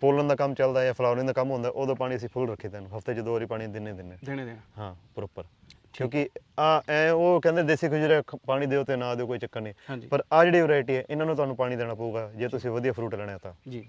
ਪੋਲਨ ਦਾ ਕੰਮ ਚੱਲਦਾ ਹੈ ਜਾਂ ਫਲਾਵਰਿੰਗ ਦਾ ਕੰਮ ਹੁੰਦਾ ਉਦੋਂ ਪਾਣੀ ਅਸੀਂ ਫੁੱਲ ਰੱਖੀ ਤੈਨੂੰ ਹਫ਼ਤੇ 'ਚ ਦੋ ਵਾਰੀ ਪਾਣੀ ਦਿਨੇ ਦਿਨੇ। ਦੇਣੇ ਦੇਣਾ ਹਾਂ ਪ੍ਰੋਪਰ ਕਿਉਂਕਿ ਆ ਐ ਉਹ ਕਹਿੰਦੇ ਦੇਸੀ ਖਜੂਰੇ ਪਾਣੀ ਦਿਓ ਤੇ ਨਾ ਦਿਓ ਕੋਈ ਚੱਕਰ ਨਹੀਂ। ਹਾਂਜੀ। ਪਰ ਆ ਜਿਹੜੀ ਵੈਰਾਈਟੀ ਹੈ ਇਹਨਾਂ ਨੂੰ ਤੁਹਾਨੂੰ ਪਾਣੀ ਦੇਣਾ ਪਊਗਾ ਜੇ ਤੁਸੀਂ ਵਧੀਆ ਫਰੂਟ ਲੈਣਾ ਤਾਂ। ਜੀ।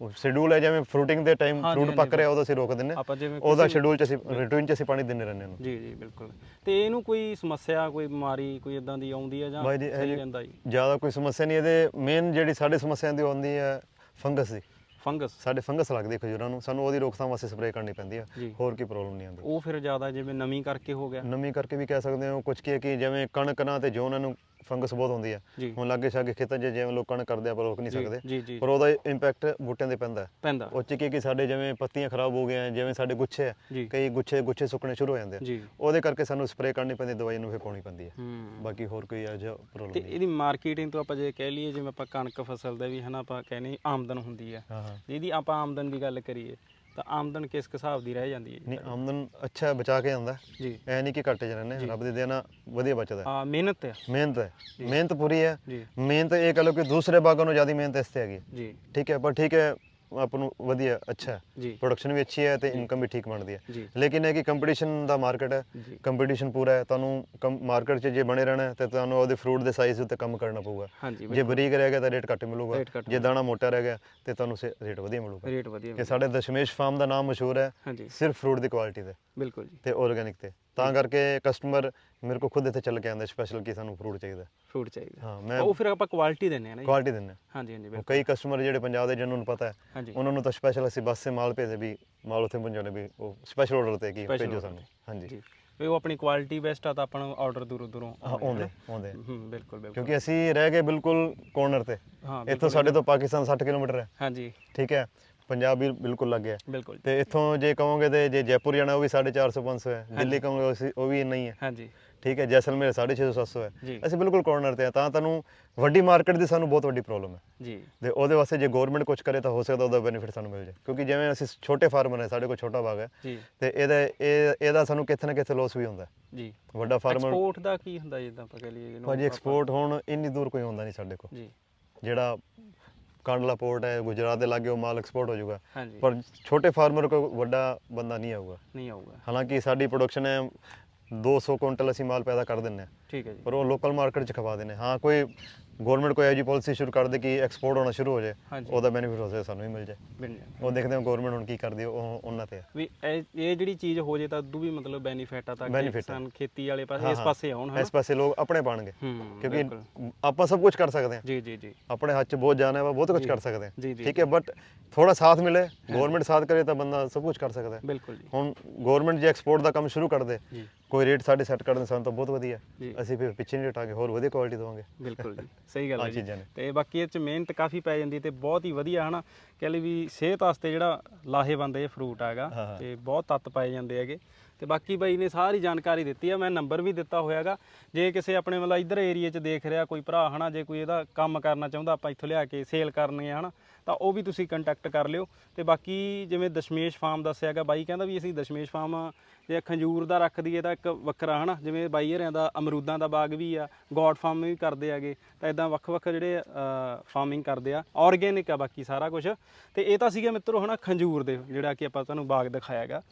ਸ਼ਡਿਊਲ ਹੈ ਜਿਵੇਂ ਫਰੂਟਿੰਗ ਦੇ ਟਾਈਮ ਹਾਂਜੀ, ਫਰੂਟ ਹਾਂਜੀ, ਪੱਕ ਰਿਹਾ ਉਦੋਂ ਅਸੀਂ ਰੋਕ ਦਿੰਨੇ ਆਪਾਂ ਜਿਵੇਂ ਉਹਦਾ ਕਿਸੇ- ਸ਼ਡਿਊਲ 'ਚ ਅਸੀਂ ਰੂਟੀਨ 'ਚ ਅਸੀਂ ਪਾਣੀ ਦਿੰਨੇ ਰਹਿੰਦੇ ਨੂੰ ਜੀ ਜੀ ਬਿਲਕੁਲ। ਤੇ ਇਹਨੂੰ ਕੋਈ ਸਮੱਸਿਆ ਕੋਈ ਬਿਮਾਰੀ ਕੋਈ ਇਦਾਂ ਦੀ ਆਉਂਦੀ ਹੈ ਜਾਂ ਬਾਈ ਜੀ, ਇਹ ਸਹੀ ਜੀ- ਰਹਿੰਦਾ ਜੀ? ਜ਼ਿਆਦਾ ਕੋਈ ਸਮੱਸਿਆ ਨਹੀਂ ਇਹਦੇ ਮੇਨ ਜਿਹੜੀ ਸਾਡੇ ਸਮੱਸਿਆ ਦੀ ਆਉਂਦੀ ਹੈ ਫੰਗਸ ਦੀ। ਫੰਗਸ? ਸਾਡੇ ਫੰਗਸ ਲੱਗਦੀ ਹੈ ਖਜੂਰਾਂ ਨੂੰ ਸਾਨੂੰ ਉਹਦੀ ਰੋਕਥਾਮ ਵਾਸਤੇ ਸਪਰੇਅ ਕਰਨੀ ਪੈਂਦੀ ਹੈ ਜੀ। ਹੋਰ ਕੀ ਪ੍ਰੋਬਲਮ ਨਹੀਂ ਆਉਂਦੀ। ਉਹ ਫਿਰ ਜ਼ਿਆਦਾ ਜਿਵੇਂ ਨਮੀ ਕਰਕੇ ਹੋ ਗਿਆ। ਨਮੀ ਕਰਕੇ ਵੀ ਕਹਿ ਸਕਦੇ ਹਾਂ ਕੁਝ ਕੀ ਹੈ ਕਿ ਜਿਵੇਂ ਕਣਕ ਨਾਲ ਤੇ ਜੋਨਾਂ ਨੂੰ ਫੰਗਸ ਬਹੁਤ ਹੁੰਦੀ ਜੀ। ਹੁਣ ਲਾਗੇ ਛਾਗੇ ਖੇਤਾਂ 'ਚ ਜਿਵੇਂ ਲੋਕ ਕਣਕ ਕਰਦੇ ਆ ਪਰ ਰੋਕ ਨਹੀਂ ਜੀ, ਸਕਦੇ। ਜੀ ਪਰ ਉਹਦਾ ਇੰਪੈਕਟ ਬੂਟਿਆਂ ਤੇ ਪੈਂਦਾ। ਹੈ। ਪੈਂਦਾ। ਉਹ 'ਚ ਕੀ ਕਿ ਸਾਡੇ ਜਿਵੇਂ ਪੱਤੀਆਂ ਖਰਾਬ ਹੋ ਗਈਆਂ ਜਿਵੇਂ ਸਾਡੇ ਗੁੱਛੇ ਆ ਜੀ। ਕਈ ਗੁੱਛੇ ਗੁੱਛੇ ਸੁੱਕਣੇ ਸ਼ੁਰੂ ਹੋ ਜਾਂਦੇ ਆ। ਜੀ। ਉਹਦੇ ਕਰਕੇ ਸਾਨੂੰ ਸਪਰੇਅ ਕਰਨੀ ਪੈਂਦੀ ਦਵਾਈ ਨੂੰ ਫਿਰ ਪਾਉਣੀ ਪੈਂਦੀ ਹੈ ਹੂੰ। ਬਾਕੀ ਹੋਰ ਕੋਈ ਇਹੋ ਜਿਹਾ ਤੇ ਪ੍ਰੋਬਲਮ ਨਹੀਂ। ਇਹਦੀ ਮਾਰਕੀਟਿੰਗ ਤੋਂ ਆਪਾਂ ਜੇ ਕਹਿ ਲਈਏ ਜਿਵੇਂ ਆਪਾਂ ਕਣਕ ਫਸਲ ਦਾ ਵੀ ਹਨਾ ਆਪਾਂ ਕਹਿੰਦੇ ਆਮਦਨ ਹੁੰਦੀ ਹੈ ਹਾਂ ਹਾਂ। ਜਿਹਦੀ ਆਪਾਂ ਆਮਦਨ ਦੀ ਗੱਲ ਕਰੀਏ ਤਾਂ ਆਮਦਨ ਕਿਸ ਹਿਸਾਬ ਦੀ ਰਹਿ ਜਾਂਦੀ ਹੈ ਨਹੀਂ ਆਮਦਨ ਅੱਛਾ ਬਚਾ ਕੇ ਆਉਂਦਾ ਜੀ। ਐ ਨਹੀਂ ਕਿ ਘੱਟ ਜਾਂਦੇ ਨੇ ਰੱਬ ਦੇ ਦੇਣਾ ਵਧੀਆ ਬਚਦਾ ਹੈ। ਆ ਮਿਹਨਤ ਹੈ। ਮਿਹਨਤ ਹੈ। ਮਿਹਨਤ ਪੂਰੀ ਹੈ। ਜੀ। ਮਿਹਨਤ ਇਹ ਕਹ ਲਓ ਕਿ ਦੂਸਰੇ ਬਾਗਾਂ ਨੂੰ ਜ਼ਿਆਦਾ ਮਿਹਨਤ ਇਸ ਤੇ ਹੈਗੀ ਜੀ। ਠੀਕ ਹੈ ਪਰ ਠੀਕ ਹੈ ਆਪ ਨੂੰ ਵਧੀਆ ਅੱਛਾ ਪ੍ਰੋਡਕਸ਼ਨ ਵੀ ਅੱਛੀ ਹੈ ਤੇ ਇਨਕਮ ਵੀ ਠੀਕ ਬਣਦੀ ਹੈ। ਲੇਕਿਨ ਇਹ ਕਿ ਕੰਪੀਟੀਸ਼ਨ ਦਾ ਮਾਰਕੀਟ ਹੈ ਕੰਪੀਟੀਸ਼ਨ ਪੂਰਾ ਹੈ ਤੁਹਾਨੂੰ ਮਾਰਕੀਟ 'ਚ ਜੇ ਬਣੇ ਰਹਿਣਾ ਹੈ ਤੇ ਤੁਹਾਨੂੰ ਉਹਦੇ ਫਰੂਟ ਦੇ ਸਾਈਜ਼ ਉੱਤੇ ਕੰਮ ਕਰਨਾ ਪਊਗਾ। ਜੇ ਬਰੀਕ ਰਹਿ ਗਿਆ ਤਾਂ ਰੇਟ ਘੱਟ ਮਿਲੂਗਾ। ਜੇ ਦਾਣਾ ਮੋਟਾ ਰਹਿ ਗਿਆ ਤੇ ਤੁਹਾਨੂੰ ਰੇਟ ਵਧੀਆ ਮਿਲੂਗਾ। ਰੇਟ ਵਧੀਆ ਕਿ ਸਾਡੇ ਦਸ਼ਮੇਸ਼ ਫਾਰਮ ਦਾ ਨਾਮ ਮਸ਼ਹੂਰ ਹੈ ਸਿਰਫ ਫਰੂਟ ਦੀ ਕੁਆਲਿਟੀ ਤੇ। ਬਿਲਕੁਲ ਜੀ। ਤੇ ਆਰਗੈਨਿਕ ਤੇ। ਤਾਂ ਕਰਕੇ ਕਸਟਮਰ ਮੇਰੇ ਕੋਲ ਖੁਦ ਇੱਥੇ ਚੱਲ ਕੇ ਆਉਂਦਾ ਸਪੈਸ਼ਲ ਕਿ ਸਾਨੂੰ ਫਰੂਟ ਚਾਹੀਦਾ। ਫਰੂਟ ਚਾਹੀਦਾ। ਹਾਂ ਮੈਂ ਉਹ ਫਿਰ ਆਪਾਂ ਕੁਆਲਿਟੀ ਦਿੰਨੇ ਆ ਨਾ ਕੁਆਲਿਟੀ ਦਿੰਦਾ ਹਾਂਜੀ ਹਾਂਜੀ ਬਿਲਕੁਲ। ਕਈ ਕਸਟਮਰ ਜਿਹੜੇ ਪੰਜਾਬ ਦੇ ਜਿਹਨਾਂ ਨੂੰ ਪਤਾ ਹੈ ਉਹਨਾਂ ਨੂੰ ਤਾਂ ਸਪੈਸ਼ਲ ਅਸੀਂ ਬੱਸ 'ਤੇ ਮਾਲ ਭੇਜਦੇ ਵੀ ਮਾਲ ਉੱਥੇ ਪਹੁੰਚਾਉਣੇ ਵੀ ਉਹ ਸਪੈਸ਼ਲ ਆਰਡਰ ਤੇ ਕੀ ਭੇਜੋ ਸਾਨੂੰ। ਹਾਂਜੀ। ਵੀ ਉਹ ਆਪਣੀ ਕੁਆਲਿਟੀ ਬੈਸਟ ਆ ਤਾਂ ਆਪਾਂ ਨੂੰ ਆਰਡਰ ਦੂਰੋਂ ਦੂਰੋਂ ਆਉਂਦੇ ਆਉਂਦੇ। ਹੂੰ ਬਿਲਕੁਲ ਬਿਲਕੁਲ। ਕਿਉਂਕਿ ਅਸੀਂ ਰਹਿ ਗਏ ਬਿਲਕੁਲ ਕੋਰਨਰ ਤੇ। ਹਾਂ ਇੱਥੋਂ ਸਾਡੇ ਤੋਂ ਪਾਕਿਸਤਾਨ 60 ਕਿਲੋਮੀਟਰ ਹੈ। ਹਾਂਜੀ। ਠੀਕ ਹੈ। ਪੰਜਾਬ ਵੀ ਬਿਲਕੁਲ ਲੱਗ ਗਿਆ। ਬਿਲਕੁਲ। ਤੇ ਇੱਥੋਂ ਜੇ ਕਹੋਗੇ ਤੇ ਜੇ ਜੈਪੁਰ ਜਾਣਾ ਉਹ ਵੀ 450 500 ਹੈ। ਦਿੱਲੀ ਕਹੋਗੇ ਉਹ ਵੀ ਇੰਨਾ ਹੀ ਹੈ। ਹਾਂਜੀ। ਠੀਕ ਹੈ ਜੈਸਲਮੇਰ 650 700 ਹੈ। ਅਸੀਂ ਬਿਲਕੁਲ ਕਾਰਨਰ ਤੇ ਆ ਤਾਂ ਤੁਹਾਨੂੰ ਵੱਡੀ ਮਾਰਕੀਟ ਦੀ ਸਾਨੂੰ ਬਹੁਤ ਵੱਡੀ ਪ੍ਰੋਬਲਮ ਹੈ। ਜੀ। ਤੇ ਉਹਦੇ ਵਾਸਤੇ ਜੇ ਗਵਰਨਮੈਂਟ ਕੁਝ ਕਰੇ ਤਾਂ ਹੋ ਸਕਦਾ ਉਹਦਾ ਬੈਨੀਫਿਟ ਸਾਨੂੰ ਮਿਲ ਜਾਏ। ਕਿਉਂਕਿ ਜਿਵੇਂ ਅਸੀਂ ਛੋਟੇ ਫਾਰਮਰ ਹੈ ਸਾਡੇ ਕੋਲ ਛੋਟਾ ਬਾਗ ਹੈ। ਤੇ ਇਹਦਾ ਇਹ ਇਹਦਾ ਸਾਨੂੰ ਕਿਤੇ ਨਾ ਕਿਤੇ ਲਾਸ ਵੀ ਹੁੰਦਾ। ਜੀ। ਵੱਡਾ ਫਾਰਮਰ ਐਕਸਪੋਰਟ ਦਾ ਕੀ ਹੁੰਦਾ ਜਿੱਦਾਂ ਆਪਾਂ ਕਹ ਲਈਏ ਜਿਹਨੂੰ ਭਾਜੀ ਐਕਸਪੋਰਟ ਹੁਣ ਇੰਨੀ ਦੂਰ ਕੋਈ ਹੁੰਦਾ ਨਹੀਂ ਸਾਡੇ ਕੋਲ। ਜੀ। ਜਿਹੜਾ ਕਾਂਡਲਾ ਪੋਰਟ ਹੈ ਗੁਜਰਾਤ ਦੇ ਲਾਗੇ ਉਹ ਮਾਲ ਐਕਸਪੋਰਟ ਹੋ ਜਾਊਗਾ। ਹਾਂਜੀ। ਪਰ ਛੋਟੇ ਫਾਰਮਰ ਕੋ ਵੱਡਾ ਬੰਦਾ ਨਹੀਂ ਆਊਗਾ। ਨਹੀਂ ਆਊਗਾ। ਹਾਲਾਂਕਿ ਸਾਡੀ ਪ੍ਰੋਡਕਸ਼ਨ ਹੈ 200 ਕੁਇੰਟਲ ਅਸੀਂ ਮਾਲ ਪੈਦਾ ਕਰ ਦਿੰਨੇ ਹਾਂ। ਠੀਕ ਹੈ ਜੀ। ਪਰ ਉਹ ਲੋਕਲ ਮਾਰਕੀਟ 'ਚ ਖਵਾ ਦਿੰਨੇ ਹਾਂ ਕੋਈ ਗਵਰਨਮੈਂਟ ਕੋਈ ਜਿਹੀ ਪਾਲਿਸੀ ਸ਼ੁਰੂ ਕਰ ਦੇ ਕਿ ਐਕਸਪੋਰਟ ਹੋਣਾ ਸ਼ੁਰੂ ਹੋ ਜਾਏ ਹਾਂਜੀ। ਉਹਦਾ ਬੈਨੀਫਿਟ ਹੋ ਜਾਏ ਸਾਨੂੰ ਹੀ ਮਿਲ ਜਾਏ। ਬਿਲਕੁਲ ਉਹ ਦੇਖਦੇ ਹਾਂ ਗਵਰਨਮੈਂਟ ਹੁਣ ਕੀ ਕਰਦੀ ਹੈ ਉਹ ਉਹਨਾਂ ਤੇ ਹੈ ਵੀ ਇਹ ਇਹ ਜਿਹੜੀ ਚੀਜ਼ ਹੋ ਜੇ ਤਾਂ ਉਦੋਂ ਵੀ ਮਤਲਬ ਬੈਨੀਫਿਟ ਆ ਤਾਂ ਕਿ Benefit ਆ। ਕਿਸਾਨ ਖੇਤੀ ਵਾਲੇ ਪਾਸੇ ਇਸ ਹਾਂ। ਪਾਸੇ ਆਉਣ ਹਨਾ? ਇਸ ਪਾਸੇ ਲੋਕ ਆਪਣੇ ਪਾਣਗੇ। ਹੂੰ ਕਿਉਂਕਿ ਬਿਲਕੁਲ। ਆਪਾਂ ਸਭ ਕੁਝ ਕਰ ਸਕਦੇ ਹਾਂ। ਜੀ ਜੀ ਜੀ। ਆਪਣੇ ਹੱਥ 'ਚ ਬਹੁਤ ਜਾਨ ਹੈ ਵਾ ਬਹੁਤ ਕੁਝ ਕਰ ਸਕਦੇ ਜੀ, ਹਾਂ। ਜੀ, ਠੀਕ ਹੈ ਬਟ ਥੋੜਾ ਸਾਥ ਮਿਲੇ ਗਵਰਨਮੈਂਟ ਸਾਥ ਕਰੇ ਤਾਂ ਬੰਦਾ ਸਭ ਕੁਝ ਕਰ ਸਕਦਾ ਹੈ। ਬਿਲਕੁਲ ਜੀ। ਹੁਣ ਗਵਰਨਮੈਂਟ ਜੇ ਐਕਸਪੋਰਟ ਦਾ ਕੰਮ ਸ਼ੁਰੂ ਕਰ ਦੇ ਜੀ। ਕੋਈ ਰੇਟ ਸਾਡੇ ਸੈੱਟ ਕਰ ਦੇ ਸਾਨੂੰ ਤਾਂ ਬਹੁਤ ਵਧੀਆ ਜੀ। ਅਸੀਂ ਫਿਰ ਪਿੱਛੇ ਨਹੀਂ ਹਟਾਂਗੇ ਹੋਰ ਵਧੀਆ ਕੁਆਲਿਟੀ ਦਵਾਂਗੇ ਬਿਲਕੁਲ ਜੀ ਸਹੀ ਗੱਲ (laughs) ਆਹ ਹੈ ਜੀ ਚੀਜ਼ਾਂ ਨੇ। ਤੇ ਬਾਕੀ ਇਹ ਚ ਮਿਹਨਤ ਕਾਫੀ ਪੈ ਜਾਂਦੀ ਤੇ ਬਹੁਤ ਹੀ ਵਧੀਆ ਹਨਾ ਕਹਿ ਲਈ ਵੀ ਸਿਹਤ ਵਾਸਤੇ ਜਿਹੜਾ ਲਾਹੇਵੰਦ ਇਹ ਫਰੂਟ ਹੈਗਾ। ਤੇ ਬਹੁਤ ਤੱਤ ਪਾਏ ਜਾਂਦੇ ਹੈਗੇ। ਤੇ ਬਾਕੀ ਬਾਈ ਨੇ ਸਾਰੀ ਜਾਣਕਾਰੀ ਦਿੱਤੀ ਆ ਮੈਂ ਨੰਬਰ ਵੀ ਦਿੱਤਾ ਹੋਇਆਗਾ ਜੇ ਕਿਸੇ ਆਪਣੇ ਮਤਲਬ ਇਧਰ ਏਰੀਆ 'ਚ ਦੇਖ ਰਿਹਾ ਕੋਈ ਭਰਾ ਹਨਾ ਜੇ ਕੋਈ ਇਹਦਾ ਕੰਮ ਕਰਨਾ ਚਾਹੁੰਦਾ ਆਪਾਂ ਇੱਥੋਂ ਲਿਆ ਕੇ ਸੇਲ ਕਰਨੀ ਹੈ ਹਨਾ ਤਾਂ ਉਹ ਵੀ ਤੁਸੀਂ ਕੰਟੈਕਟ ਕਰ ਲਿਓ। ਤੇ ਬਾਕੀ ਜਿਵੇਂ ਦਸ਼ਮੇਸ਼ ਫਾਰਮ ਦੱਸਿਆਗਾ ਬਾਈ ਕਹਿੰਦਾ ਵੀ ਅਸੀਂ ਦਸ਼ਮੇਸ਼ ਫਾਰਮ ਜੇ ਖੰਜੂਰ ਦਾ ਰੱਖ ਦਈਏ ਤਾਂ ਇੱਕ ਵੱਖਰਾ ਹਨਾ ਜਿਵੇਂ ਬਾਈ ਹਰਿਆਂ ਦਾ ਅਮਰੂਦਾਂ ਦਾ ਬਾਗ ਵੀ ਆ ਗੋਡ ਫਾਰਮ ਵੀ ਕਰਦੇ ਆਗੇ ਤਾਂ ਇਦਾਂ ਵੱਖ-ਵੱਖ ਜਿਹੜੇ ਫਾਰਮਿੰਗ ਕਰਦੇ ਆ ਆਰਗੇਨਿਕ ਆ ਬਾਕੀ ਸਾਰਾ ਕੁਝ ਤੇ ਇਹ ਤਾਂ ਸੀਗਾ ਮਿੱਤਰੋ ਹਨਾ ਖੰਜੂਰ ਦੇ ਜਿਹੜਾ ਕਿ ਆਪਾਂ ਤੁਹਾਨੂੰ ਬਾਗ ਦਿਖਾਇਆਗਾ।